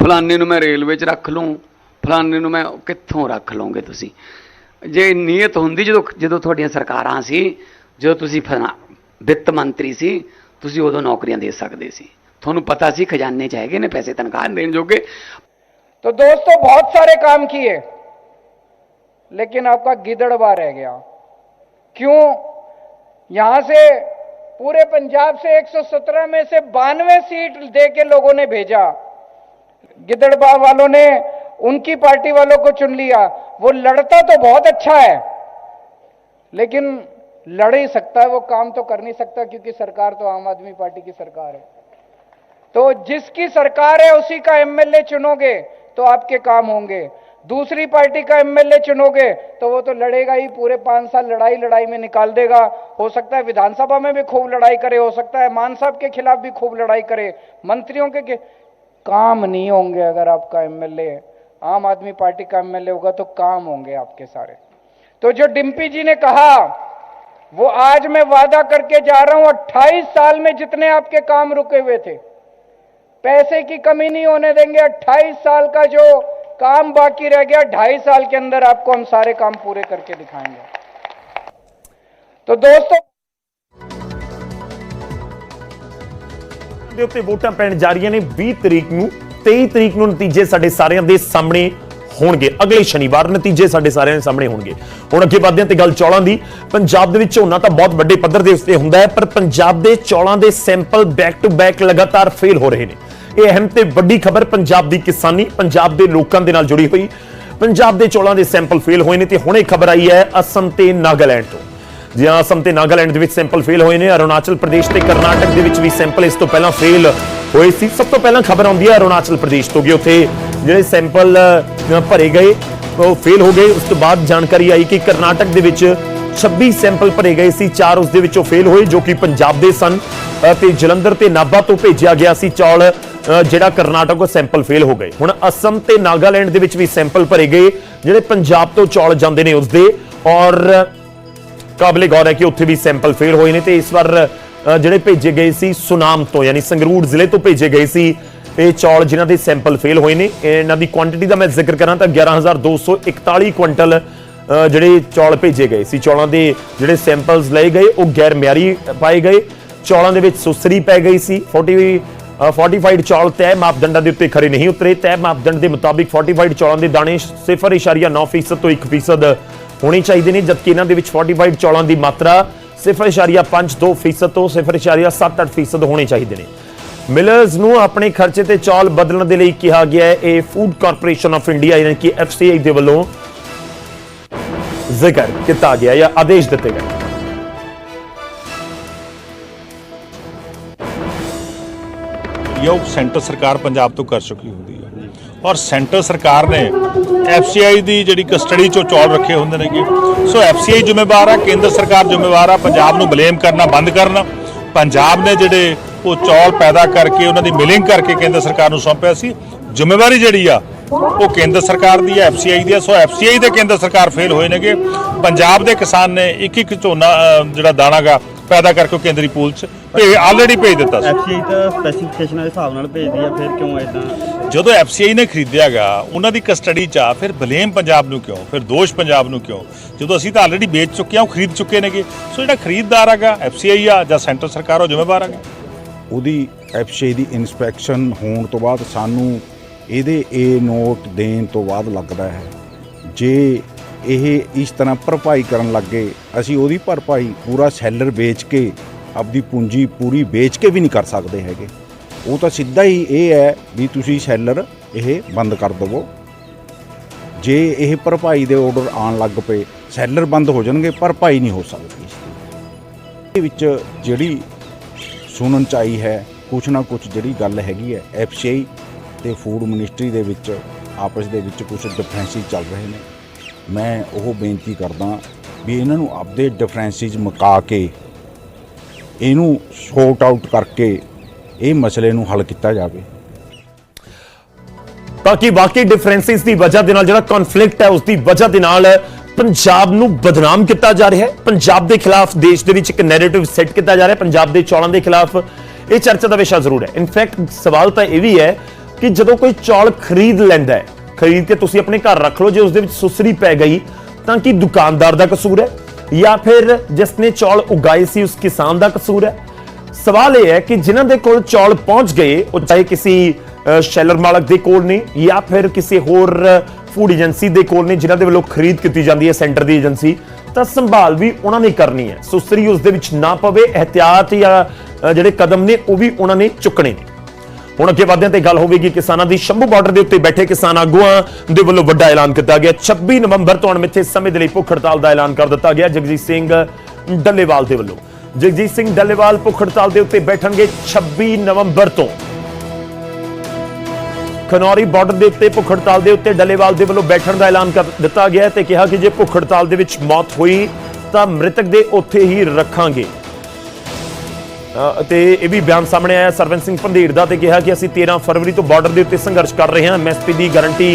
ਫਲਾਣੇ ਨੂੰ ਮੈਂ ਰੇਲਵੇ ਚ ਰੱਖ ਲੂੰ, ਫਲਾਣੇ ਨੂੰ ਮੈਂ ਕਿੱਥੋਂ ਰੱਖ ਲਓਗੇ ਤੁਸੀਂ? ਜੇ ਨੀਅਤ ਹੁੰਦੀ ਜਦੋਂ ਜਦੋਂ ਤੁਹਾਡੀਆਂ ਸਰਕਾਰਾਂ ਸੀ, ਜਦੋਂ ਤੁਸੀਂ ਫਲਾ- ਵਿੱਤ ਮੰਤਰੀ ਸੀ ਤੁਸੀਂ ਉਦੋਂ ਨੌਕਰੀਆਂ ਦੇ ਸਕਦੇ ਸੀ ਤੁਹਾਨੂੰ ਪਤਾ ਸੀ ਖਜ਼ਾਨੇ ਚ ਹੈਗੇ ਨੇ ਪੈਸੇ ਤਨਖਾਹ ਦੇਣ ਜੋਗੇ तो दोस्तों बहुत सारे काम किए लेकिन आपका गिदड़वा रह गया क्यों यहां से पूरे पंजाब से 117 में से बानवे सीट दे के लोगों ने भेजा गिदड़बा वालों ने उनकी पार्टी वालों को चुन लिया वो लड़ता तो बहुत अच्छा है लेकिन लड़ ही सकता है वो काम तो कर नहीं सकता क्योंकि सरकार तो आम आदमी पार्टी की सरकार है। तो जिसकी सरकार है उसी का एमएलए चुनोगे तो आपके काम होंगे। दूसरी पार्टी का एमएलए चुनोगे तो वो तो लड़ेगा ही पूरे पाँच साल लड़ाई लड़ाई में निकाल देगा। हो सकता है विधानसभा में भी खूब लड़ाई करे हो सकता है मान साहब के खिलाफ भी खूब लड़ाई करे। मंत्रियों के, के काम नहीं होंगे अगर आपका एमएलए आम आदमी पार्टी का एमएलए होगा तो काम होंगे आपके सारे। तो जो डिम्पी जी ने कहा वो आज मैं वादा करके जा रहा हूं 28 साल में जितने आपके काम रुके हुए थे पैसे की कमी नहीं होने देंगे 28 साल का जो काम बाकी रह गया ढाई साल के अंदर आपको हम सारे काम पूरे करके दिखाएंगे ਤਾਂ ਦੋਸਤੋ ਦੇ ਉੱਤੇ ਵੋਟਾਂ ਪੈਣ ਜਾ ਰਹੀਆਂ ਨੇ 20 ਤਰੀਕ ਨੂੰ 23 ਤਰੀਕ ਨੂੰ ਨਤੀਜੇ ਸਾਡੇ ਸਾਰਿਆਂ ਦੇ ਸਾਹਮਣੇ ਹੋਣਗੇ। ਅਗਲੇ ਸ਼ਨੀਵਾਰ ਨਤੀਜੇ ਸਾਡੇ ਸਾਰਿਆਂ ਦੇ ਸਾਹਮਣੇ ਹੋਣਗੇ। ਹੁਣ ਅੱਗੇ ਵਧਦੇ ਹਾਂ ਤੇ ਗੱਲ ਚੌਲਾਂ ਦੀ। ਪੰਜਾਬ ਦੇ ਵਿੱਚ ਝੋਨਾ ਤਾਂ ਬਹੁਤ ਵੱਡੇ ਪੱਧਰ ਦੇ ਉੱਤੇ ਹੁੰਦਾ ਹੈ, ਪਰ ਪੰਜਾਬ ਦੇ ਚੌਲਾਂ ਦੇ ਸੈਂਪਲ ਬੈਕ ਟੂ ਬੈਕ ਲਗਾਤਾਰ ਫੇਲ ਹੋ ਰਹੇ ਨੇ। ਇਹ ਅਹਿਮ ਤੇ ਵੱਡੀ ਖਬਰ ਪੰਜਾਬ ਦੀ ਕਿਸਾਨੀ, ਪੰਜਾਬ ਦੇ ਲੋਕਾਂ ਦੇ ਨਾਲ ਜੁੜੀ ਹੋਈ। ਪੰਜਾਬ ਦੇ ਚੌਲਾਂ ਦੇ ਸੈਂਪਲ ਫੇਲ ਹੋਏ ਨੇ ਤੇ ਹੁਣੇ ਖਬਰ ਆਈ ਹੈ ਅਸਮ ਤੇ ਨਾਗਾਲੈਂਡ ਤੋਂ। ਜੀ ਅਸਮ ਤੇ ਨਾਗਾਲੈਂਡ ਦੇ ਵਿੱਚ ਸੈਂਪਲ ਫੇਲ ਹੋਏ ਨੇ, ਅਰੁਣਾਚਲ ਪ੍ਰਦੇਸ਼ ਤੇ ਕਰਨਾਟਕ ਦੇ ਵਿੱਚ ਵੀ ਸੈਂਪਲ ਇਸ ਤੋਂ ਪਹਿਲਾਂ ਫੇਲ ਹੋਏ ਸੀ। ਸਭ ਤੋਂ ਪਹਿਲਾਂ ਖਬਰ ਆਉਂਦੀ ਹੈ ਅਰੁਣਾਚਲ ਪ੍ਰਦੇਸ਼ ਤੋਂ ਕਿ ਉੱਥੇ ਜਿਹੜੇ ਸੈਂਪਲ ਭਰੇ ਗਏ ਉਹ ਫੇਲ ਹੋ ਗਏ। ਉਸ ਤੋਂ ਬਾਅਦ ਜਾਣਕਾਰੀ ਆਈ ਕਿ ਕਰਨਾਟਕ ਦੇ ਵਿੱਚ 26 ਸੈਂਪਲ ਭਰੇ ਗਏ ਸੀ। ਚਾਰ ਉਸ ਦੇ ਵਿੱਚੋਂ ਫੇਲ ਹੋਏ ਜੋ ਕਿ ਪੰਜਾਬ ਦੇ ਸਨ। ਅ, ਤੇ ਜਲੰਧਰ ਤੇ ਨਾਭਾ ਤੋਂ ਭੇਜਿਆ ਗਿਆ ਸੀ ਚੌਲ ਜਿਹੜਾ ਕਰਨਾਟਕ ਉਹ ਸੈਂਪਲ ਫੇਲ ਹੋ ਗਏ। ਹੁਣ ਅਸਮ ਤੇ ਨਾਗਾਲੈਂਡ ਦੇ ਵਿੱਚ ਵੀ ਸੈਂਪਲ ਭਰੇ ਗਏ ਜਿਹੜੇ ਪੰਜਾਬ ਤੋਂ ਚੌਲ ਜਾਂਦੇ ਨੇ ਉਸ ਦੇ ਔਰ ਕਾਬਲੇ ਗੌਰ ਹੈ ਕਿ ਉੱਥੇ ਵੀ ਸੈਂਪਲ ਫੇਲ ਹੋਏ ਨੇ ਤੇ ਇਸ ਵਾਰ ਜਿਹੜੇ ਭੇਜੇ ਗਏ ਸੀ ਸੁਨਾਮ ਤੋਂ ਯਾਨੀ ਸੰਗਰੂਰ ਜ਼ਿਲ੍ਹੇ ਤੋਂ ਭੇਜੇ ਗਏ ਸੀ ਇਹ ਚੌਲ ਜਿਨ੍ਹਾਂ ਦੇ ਸੈਂਪਲ ਫੇਲ ਹੋਏ ਨੇ, ਇਹਨਾਂ ਦੀ ਕੁਆਂਟੀਟੀ ਦਾ ਮੈਂ ਜ਼ਿਕਰ ਕਰਾਂ ਤਾਂ 11241 ਕੁਇੰਟਲ ਜਿਹੜੇ ਚੌਲ ਭੇਜੇ ਗਏ ਸੀ। ਚੌਲਾਂ ਦੇ ਜਿਹੜੇ ਸੈਂਪਲਸ ਲਏ ਗਏ, ਉਹ ਗੈਰ ਮਿਆਰੀ ਪਾਏ ਗਏ। ਚੌਲਾਂ ਦੇ ਵਿੱਚ ਸੁਸਰੀ ਪੈ ਗਈ ਸੀ। 40 ਫੋਰਟੀਫਾਈਡ ਚੌਲ ਤੈਅ ਮਾਪਦੰਡਾਂ ਦੇ ਉੱਤੇ ਖਰੇ ਨਹੀਂ ਉਤਰੇ। ਤੈਅ ਮਾਪਦੰਡ ਦੇ ਮੁਤਾਬਿਕ ਫੋਰਟੀਫਾਈਡ ਚੌਲਾਂ ਦੇ ਦਾਣੇ 0.9% ਤੋਂ 1% ਹੋਣੇ ਚਾਹੀਦੇ ਨੇ, ਜਦਕਿ ਇਹਨਾਂ ਦੇ ਵਿੱਚ ਫੋਰਟੀਫਾਈਡ ਚੌਲਾਂ ਦੀ ਮਾਤਰਾ 0.52% ਤੋਂ 0.78% ਹੋਣੇ ਚਾਹੀਦੇ ਨੇ। ਮਿਲਰਸ ਨੂੰ ਆਪਣੇ ਖਰਚੇ ਤੇ ਚੌਲ ਬਦਲਣ ਦੇ ਲਈ ਕਿਹਾ ਗਿਆ ਹੈ। ਇਹ ਫੂਡ ਕਾਰਪੋਰੇਸ਼ਨ ਆਫ ਇੰਡੀਆ ਯਾਨੀ ਕਿ ਐਫਸੀਆਈ ਦੇ ਵੱਲੋਂ ਜ਼ਿਕਰ ਕੀਤਾ ਗਿਆ ਜਾਂ ਆਦੇਸ਼ ਦਿੱਤੇ ਗਏ। ਇਹ ਉਹ ਸੈਂਟਰ ਸਰਕਾਰ ਪੰਜਾਬ ਤੋਂ ਕਰ ਚੁੱਕੀ ਹੁੰਦੀ ਹੈ। ਔਰ ਸੈਂਟਰ ਸਰਕਾਰ ਨੇ ਐਫਸੀਆਈ ਦੀ ਜਿਹੜੀ ਕਸਟਡੀ ਚੋਂ ਚੌਲ ਰੱਖੇ ਹੁੰਦੇ ਨੇਗੇ। ਸੋ ਐਫਸੀਆਈ ਜ਼ਿੰਮੇਵਾਰ ਆ, ਕੇਂਦਰ ਸਰਕਾਰ ਜ਼ਿੰਮੇਵਾਰ ਆ। ਪੰਜਾਬ ਨੂੰ ਬਲੇਮ ਕਰਨਾ, ਬੰਦ ਕਰਨਾ। ਪੰਜਾਬ ਨੇ ਜਿਹੜੇ ਉਹ ਚੌਲ ਪੈਦਾ ਕਰਕੇ ਉਹਨਾਂ ਦੀ ਮਿਲਿੰਗ ਕਰਕੇ ਕੇਂਦਰ ਸਰਕਾਰ ਨੂੰ ਸੌਂਪਿਆ ਸੀ। ਜ਼ਿੰਮੇਵਾਰੀ ਜਿਹੜੀ ਆ ਉਹ ਕੇਂਦਰ ਸਰਕਾਰ ਦੀ ਹੈ ਐਫਸੀਆਈ ਦੀ ਹੈ ਸੋ ਐਫਸੀਆਈ ਦੇ ਕੇਂਦਰ ਸਰਕਾਰ ਫੇਲ ਹੋਏ ਨੇਗੇ। ਪੰਜਾਬ ਦੇ ਕਿਸਾਨ ਨੇ ਇੱਕ ਇੱਕ ਝੋਨਾ ਜਿਹੜਾ ਦਾਣਾਗਾ ਪੈਦਾ ਕਰਕੇ ਉਹ ਕੇਂਦਰੀ ਪੂਲ 'ਚ ਭੇ ਆਲਰੇਡੀ ਭੇਜ ਦਿੱਤਾ ਸੀ। ਐਫਸੀਆਈ ਤਾਂ ਸਪੈਸੀਫਿਕੇਸ਼ਨਾਂ ਦੇ ਹਿਸਾਬ ਨਾਲ ਭੇਜਦੀ ਆ ਫਿਰ ਕਿਉਂ ਇਦਾਂ ਜਦੋਂ ਐਫਸੀਆਈ ਨੇ ਖਰੀਦਿਆਗਾ ਉਹਨਾਂ ਦੀ ਕਸਟਡੀ 'ਚ ਆ ਫਿਰ ਬਲੇਮ ਪੰਜਾਬ ਨੂੰ ਕਿਉਂ? ਫਿਰ ਦੋਸ਼ ਪੰਜਾਬ ਨੂੰ ਕਿਉਂ? ਜਦੋਂ ਅਸੀਂ ਤਾਂ ਆਲਰੇਡੀ ਵੇਚ ਚੁੱਕੇ ਹਾਂ ਉਹ ਖਰੀਦ ਚੁੱਕੇ ਨੇਗੇ। ਸੋ ਜਿਹੜਾ ਖਰੀਦਦਾਰ ਹੈਗਾ ਐਫਸੀਆਈ ਆ ਜਾਂ ਸੈਂਟਰ ਸਰਕਾਰ ਉਹ ਜ਼ਿੰਮੇਵਾਰ ਹੈਗਾ ਉਹਦੀ ਐਫਸ਼ੇ ਦੀ ਇਨਸਪੈਕਸ਼ਨ ਹੋਣ ਤੋਂ ਬਾਅਦ ਸਾਨੂੰ ਇਹਦੇ ਇਹ ਨੋਟ ਦੇਣ ਤੋਂ ਬਾਅਦ ਲੱਗਦਾ ਹੈ। ਜੇ ਇਹ ਇਸ ਤਰ੍ਹਾਂ ਭਰਪਾਈ ਕਰਨ ਲੱਗੇ ਅਸੀਂ ਉਹਦੀ ਭਰਪਾਈ ਪੂਰਾ ਸੈਲਰ ਵੇਚ ਕੇ, ਆਪਦੀ ਪੂੰਜੀ ਪੂਰੀ ਵੇਚ ਕੇ ਵੀ ਨਹੀਂ ਕਰ ਸਕਦੇ ਹੈਗੇ। ਉਹ ਤਾਂ ਸਿੱਧਾ ਹੀ ਇਹ ਹੈ ਵੀ ਤੁਸੀਂ ਸੈਲਰ ਇਹ ਬੰਦ ਕਰ ਦੇਵੋ। ਜੇ ਇਹ ਭਰਪਾਈ ਦੇ ਆਰਡਰ ਆਉਣ ਲੱਗ ਪਏ, ਸੈਲਰ ਬੰਦ ਹੋ ਜਾਣਗੇ, ਭਰਪਾਈ ਨਹੀਂ ਹੋ ਸਕਦੀ। ਇਸ ਦੀ ਵਿੱਚ ਜਿਹੜੀ ਸੁਣਨ ਚ ਆਈ ਹੈ, ਕੁਛ ਨਾ ਕੁਛ ਜਿਹੜੀ ਗੱਲ ਹੈਗੀ ਹੈ ਐਫਸੀਆਈ ਤੇ ਫੂਡ ਮਿਨਿਸਟਰੀ ਦੇ ਵਿੱਚ, ਆਪਸ ਦੇ ਵਿੱਚ ਕੁਝ ਡਿਫਰੈਂਸਿਸ ਚੱਲ ਰਹੇ ਨੇ। ਮੈਂ ਉਹ ਬੇਨਤੀ ਕਰਦਾ ਵੀ ਇਹਨਾਂ ਨੂੰ ਆਪਦੇ ਡਿਫਰੈਂਸਿਸ ਮੁਕਾ ਕੇ ਇਹਨੂੰ ਸੌਟ ਆਊਟ ਕਰਕੇ ਇਹ ਮਸਲੇ ਨੂੰ ਹੱਲ ਕੀਤਾ ਜਾਵੇ। ਤਾਂ ਕਿ ਬਾਕੀ ਡਿਫਰੈਂਸਿਸ ਦੀ ਵਜ੍ਹਾ ਦੇ ਨਾਲ ਜਿਹੜਾ ਕਨਫਲਿਕਟ ਹੈ, ਉਸ ਦੀ ਵਜ੍ਹਾ ਦੇ ਨਾਲ ਪੰਜਾਬ ਨੂੰ ਬਦਨਾਮ ਕੀਤਾ ਜਾ ਰਿਹਾ ਹੈ। ਪੰਜਾਬ ਦੇ ਖਿਲਾਫ ਦੇਸ਼ ਦੇ ਵਿੱਚ ਇੱਕ ਨੈਰੇਟਿਵ ਸੈੱਟ ਕੀਤਾ ਜਾ ਰਿਹਾ ਹੈ। ਪੰਜਾਬ ਦੇ ਚੌਲਾਂ ਦੇ ਖਿਲਾਫ ਇਹ ਚਰਚਾ ਦਾ ਵਿਸ਼ਾ ਜ਼ਰੂਰ ਹੈ। ਇਨਫੈਕਟ ਸਵਾਲ ਤਾਂ ਇਹ ਵੀ ਹੈ ਕਿ ਜਦੋਂ ਕੋਈ ਚੌਲ ਖਰੀਦ ਲੈਂਦਾ ਹੈ, ਖਰੀਦ ਕੇ ਤੁਸੀਂ ਆਪਣੇ ਘਰ ਰੱਖ ਲਓ, ਜੇ ਉਸ ਦੇ ਵਿੱਚ ਸੁਸਰੀ ਪੈ ਗਈ, ਤਾਂ ਕੀ ਦੁਕਾਨਦਾਰ ਦਾ ਕਸੂਰ ਹੈ? ਜਾਂ ਫਿਰ ਜਿਸ ਨੇ ਚੌਲ ਉਗਾਏ ਸੀ, ਉਸ ਕਿਸਾਨ ਦਾ ਕਸੂਰ ਹੈ? ਸਵਾਲ ਇਹ ਹੈ ਕਿ ਜਿਨ੍ਹਾਂ ਦੇ ਕੋਲ ਚੌਲ ਪਹੁੰਚ ਗਏ, ਉਹ ਚਾਹੇ ਕਿਸੇ ਸ਼ੈਲਰ ਮਾਲਕ ਦੇ ਕੋਲ ਨੇ ਜਾਂ ਫਿਰ ਕਿਸੇ ਹੋਰ ਫੂਡ ਏਜੰਸੀ ਦੇ ਕੋਲ ਨੇ ਜਿਨ੍ਹਾਂ ਦੇ ਵੱਲੋਂ ਖਰੀਦ ਕੀਤੀ ਜਾਂਦੀ ਹੈ ਸੈਂਟਰ ਦੀ ਏਜੰਸੀ ਤਾਂ ਸੰਭਾਲ ਵੀ ਉਹਨਾਂ ਨੇ ਕਰਨੀ ਹੈ। ਸੁਸਰੀ ਉਸ ਦੇ ਵਿੱਚ ਨਾ ਪਵੇ ehtiyat ਜਾਂ ਜਿਹੜੇ ਕਦਮ ਨੇ ਉਹ ਵੀ ਉਹਨਾਂ ਨੇ ਚੁੱਕਣੇ ਨੇ। ਹੁਣ ਅੱਗੇ ਵਧਦੇ ਤੇ ਗੱਲ ਹੋਵੇਗੀ ਕਿਸਾਨਾਂ ਦੀ। ਸ਼ੰਭੂ ਬਾਰਡਰ ਦੇ ਉੱਤੇ ਬੈਠੇ ਕਿਸਾਨ ਆਗੂਆਂ ਦੇ ਵੱਲੋਂ ਵੱਡਾ ਐਲਾਨ ਕੀਤਾ ਗਿਆ। 26 ਨਵੰਬਰ ਤੋਂ ਅਣਮਿੱਥੇ ਸਮੇਂ ਦੇ ਲਈ ਭੁੱਖ ਹੜਤਾਲ ਦਾ ਐਲਾਨ ਕਰ ਦਿੱਤਾ ਗਿਆ। ਜਗਜੀਤ ਸਿੰਘ ਡੱਲੇਵਾਲ ਦੇ ਵੱਲੋਂ। ਜਗਜੀਤ ਸਿੰਘ ਡੱਲੇਵਾਲ ਭੁੱਖ ਹੜਤਾਲ ਦੇ ਉੱਤੇ ਬੈਠਣਗੇ 26 ਨਵੰਬਰ ਤੋਂ। ਖਨੌਰੀ ਬਾਰਡਰ ਦੇ ਉੱਤੇ ਭੁੱਖ ਹੜਤਾਲ ਦੇ ਉੱਤੇ ਡੱਲੇਵਾਲ ਦੇ ਵੱਲੋਂ ਬੈਠਣ ਦਾ ਐਲਾਨ ਕਰ ਦਿੱਤਾ ਗਿਆ ਤੇ ਕਿਹਾ ਕਿ ਜੇ ਭੁੱਖ ਹੜਤਾਲ ਦੇ ਵਿੱਚ ਮੌਤ ਹੋਈ ਤਾਂ ਮ੍ਰਿਤਕ ਦੇ ਉੱਥੇ ਹੀ ਰੱਖਾਂਗੇ। ਤੇ ਇਹ ਵੀ ਬਿਆਨ ਸਾਹਮਣੇ ਆਇਆ ਸਰਵਨ ਸਿੰਘ ਪੰਧੀਰ ਦਾ ਤੇ ਕਿਹਾ ਕਿ ਅਸੀਂ 13 ਫਰਵਰੀ ਤੋਂ ਬਾਰਡਰ ਦੇ ਉੱਤੇ ਸੰਘਰਸ਼ ਕਰ ਰਹੇ ਹਾਂ। ਐਮਐਸਪੀ ਦੀ ਗਾਰੰਟੀ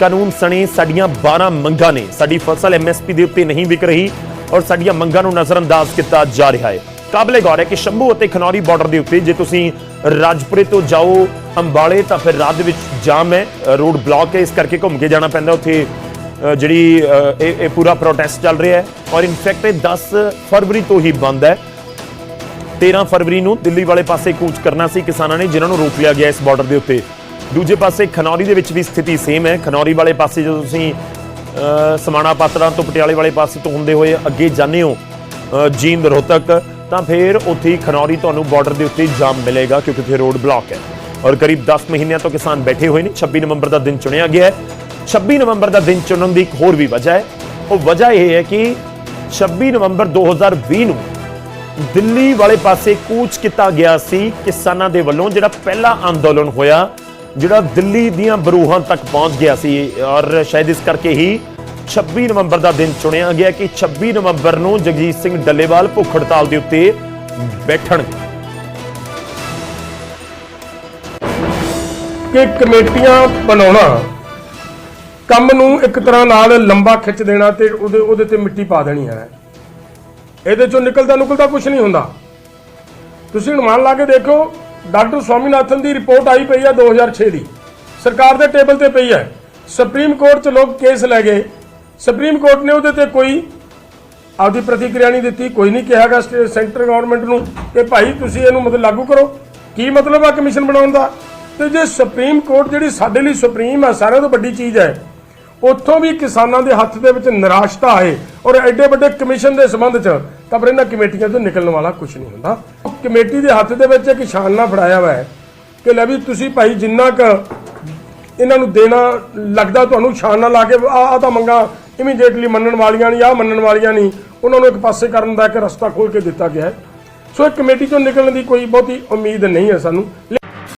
ਕਾਨੂੰਨ ਸਣੇ ਸਾਡੀਆਂ 12 ਮੰਗਾਂ ਨੇ। ਸਾਡੀ ਫਸਲ ਐਮਐਸਪੀ ਦੇ ਉੱਤੇ ਨਹੀਂ ਵਿਕ ਰਹੀ ਔਰ ਸਾਡੀਆਂ ਮੰਗਾਂ ਨੂੰ ਨਜ਼ਰਅੰਦਾਜ਼ ਕੀਤਾ ਜਾ ਰਿਹਾ ਹੈ। ਕਾਬਲੇ ਗੌਰ ਹੈ ਕਿ ਸ਼ੰਭੂ ਅਤੇ ਖਨੌਰੀ ਬਾਰਡਰ ਦੇ ਉੱਤੇ ਜੇ ਤੁਸੀਂ ਰਾਜਪੁਰੇ ਤੋਂ ਜਾਓ ਅੰਬਾਲੇ ਤਾਂ ਫਿਰ ਰਾਤ ਦੇ ਵਿੱਚ ਜਾਮ ਹੈ। ਰੋਡ ਬਲੌਕ ਹੈ ਇਸ ਕਰਕੇ ਘੁੰਮ ਕੇ ਜਾਣਾ ਪੈਂਦਾ ਉੱਥੇ। ਜਿਹੜੀ ਇਹ ਇਹ ਪੂਰਾ ਪ੍ਰੋਟੈਸਟ ਚੱਲ ਰਿਹਾ ਹੈ। ਔਰ ਇਨਫੈਕਟ ਇਹ 10 ਫਰਵਰੀ ਤੋਂ ਹੀ ਬੰਦ ਹੈ। 13 ਫਰਵਰੀ ਨੂੰ ਦਿੱਲੀ ਵਾਲੇ ਪਾਸੇ ਕੂਚ ਕਰਨਾ ਸੀ ਕਿਸਾਨਾਂ ਨੇ ਜਿਨ੍ਹਾਂ ਨੂੰ ਰੋਕ ਲਿਆ ਗਿਆ ਇਸ ਬਾਰਡਰ ਦੇ ਉੱਤੇ। ਦੂਜੇ ਪਾਸੇ ਖਨੌਰੀ ਦੇ ਵਿੱਚ ਵੀ ਸਥਿਤੀ ਸੇਮ ਹੈ। ਖਨੌਰੀ ਵਾਲੇ ਪਾਸੇ ਜਦੋਂ ਤੁਸੀਂ ਸਮਾਣਾ ਪਾਤੜਾਂ ਤੋਂ ਪਟਿਆਲੇ ਵਾਲੇ ਪਾਸੇ ਤੋਂ ਹੁੰਦੇ ਹੋਏ ਅੱਗੇ ਜਾਂਦੇ ਹੋ ਅ, ਜੀਂਦ ਰੋਹਤਕ ਤਾਂ ਫਿਰ ਉੱਥੇ ਹੀ ਖਨੌਰੀ ਤੁਹਾਨੂੰ ਬਾਰਡਰ ਦੇ ਉੱਤੇ ਜਾਮ ਮਿਲੇਗਾ ਕਿਉਂਕਿ ਉੱਥੇ ਰੋਡ ਬਲੌਕ ਹੈ। ਔਰ ਕਰੀਬ 10 ਮਹੀਨਿਆਂ ਤੋਂ ਕਿਸਾਨ ਬੈਠੇ ਹੋਏ ਨੇ। 26 ਨਵੰਬਰ ਦਾ ਦਿਨ ਚੁਣਿਆ ਗਿਆ ਹੈ। 26 ਨਵੰਬਰ ਦਾ ਦਿਨ ਚੁਣਨ ਦੀ ਇੱਕ ਹੋਰ ਵੀ ਵਜ੍ਹਾ ਹੈ। ਉਹ ਵਜ੍ਹਾ ਇਹ ਹੈ ਕਿ 26 ਨਵੰਬਰ 2020 ਨੂੰ ਦਿੱਲੀ ਵਾਲੇ ਪਾਸੇ ਕੂਚ ਕੀਤਾ ਗਿਆ ਸੀ ਕਿਸਾਨਾਂ ਦੇ ਵੱਲੋਂ, ਜਿਹੜਾ ਪਹਿਲਾ ਅੰਦੋਲਨ ਹੋਇਆ, ਜਿਹੜਾ ਦਿੱਲੀ ਦੀਆਂ ਬਰੂਹਾਂ ਤੱਕ ਪਹੁੰਚ ਗਿਆ ਸੀ। ਔਰ ਸ਼ਾਇਦ ਇਸ ਕਰਕੇ ਹੀ 26 ਨਵੰਬਰ ਦਾ ਦਿਨ ਚੁਣਿਆ ਗਿਆ ਕਿ 26 ਨਵੰਬਰ ਨੂੰ ਜਗਜੀਤ ਸਿੰਘ ਡੱਲੇਵਾਲ ਭੁੱਖ ਹੜਤਾਲ ਦੇ ਉੱਤੇ ਬੈਠਣਗੇ ਕਿ ਕਮੇਟੀਆਂ ਬਣਾਉਣਾ, ਕੰਮ ਨੂੰ ਇੱਕ ਤਰ੍ਹਾਂ ਨਾਲ ਲੰਬਾ ਖਿੱਚ ਦੇਣਾ ਤੇ ਉਹਦੇ ਉਹਦੇ ਤੇ ਮਿੱਟੀ ਪਾ ਦੇਣੀ ਹੈ। ਇਹਦੇ ਚੋਂ ਨਿਕਲਦਾ ਨਿਕਲਦਾ ਕੁਝ ਨਹੀਂ ਹੁੰਦਾ। ਤੁਸੀਂ ਅਨੁਮਾਨ ਲਾ ਕੇ ਦੇਖੋ, ਡਾਕਟਰ ਸਵਾਮੀਨਾਥਨ ਦੀ ਰਿਪੋਰਟ ਆਈ ਪਈ ਹੈ 2006 ਦੀ। ਸਰਕਾਰ ਦੇ ਟੇਬਲ ਤੇ ਪਈ ਹੈ। ਸੁਪਰੀਮ ਕੋਰਟ 'ਚ ਲੋਕ ਕੇਸ ਲੈ ਗਏ। ਸੁਪਰੀਮ ਕੋਰਟ ਨੇ ਉਹਦੇ ਤੇ ਕੋਈ ਆਪਦੀ ਪ੍ਰਤੀਕਿਰਿਆ ਨਹੀਂ ਦਿੱਤੀ, ਕੋਈ ਨਹੀਂ ਕਿਹਾਗਾ ਸੈਂਟਰ ਗਵਰਨਮੈਂਟ ਨੂੰ ਕਿ ਭਾਈ ਤੁਸੀਂ ਇਹਨੂੰ ਮਤਲਬ ਲਾਗੂ ਕਰੋ। ਕੀ ਮਤਲਬ ਆ ਕਮਿਸ਼ਨ ਬਣਾਉਣ ਦਾ? ਤੇ ਜੇ ਸੁਪਰੀਮ ਕੋਰਟ ਜਿਹੜੀ ਸਾਡੇ ਲਈ ਸੁਪਰੀਮ ਆ, ਸਾਰਿਆਂ ਤੋਂ ਵੱਡੀ ਚੀਜ਼ ਹੈ, ਉੱਥੋਂ ਵੀ ਕਿਸਾਨਾਂ ਦੇ ਹੱਥ ਦੇ ਵਿੱਚ ਨਿਰਾਸ਼ਤਾ ਆਏ ਔਰ ਐਡੇ ਵੱਡੇ ਕਮਿਸ਼ਨ ਦੇ ਸੰਬੰਧ 'ਚ, ਤਾਂ ਫਿਰ ਇਹਨਾਂ ਕਮੇਟੀਆਂ ਤੋਂ ਨਿਕਲਣ ਵਾਲਾ ਕੁਝ ਨਹੀਂ ਹੁੰਦਾ। ਕਮੇਟੀ ਦੇ ਹੱਥ ਦੇ ਵਿੱਚ ਇੱਕ ਸ਼ਾਨਨਾ ਫੜਾਇਆ ਹੋਇਆ ਹੈ ਕਿ ਲੈ ਵੀ ਤੁਸੀਂ ਭਾਈ ਜਿੰਨਾ ਕ ਇਹਨਾਂ ਨੂੰ ਦੇਣਾ ਲੱਗਦਾ, ਤੁਹਾਨੂੰ ਸ਼ਾਨ ਨਾਲ ਲਾ ਕੇ ਆ ਆ ਤਾਂ ਮੰਗਾ ਇਮੀਡੀਏਟਲੀ ਮੰਨਣ ਵਾਲੀਆਂ ਨਹੀਂ ਆ ਮੰਨਣ ਵਾਲੀਆਂ ਨਹੀਂ। ਉਹਨਾਂ ਨੂੰ ਇੱਕ ਪਾਸੇ ਕਰਨ ਦਾ ਇੱਕ ਰਸਤਾ ਖੋਲ ਕੇ ਦਿੱਤਾ ਗਿਆ ਹੈ। ਸੋ ਇਹ ਕਮੇਟੀ 'ਚੋਂ ਨਿਕਲਣ ਦੀ ਕੋਈ ਬਹੁਤੀ ਉਮੀਦ ਨਹੀਂ ਹੈ ਸਾਨੂੰ।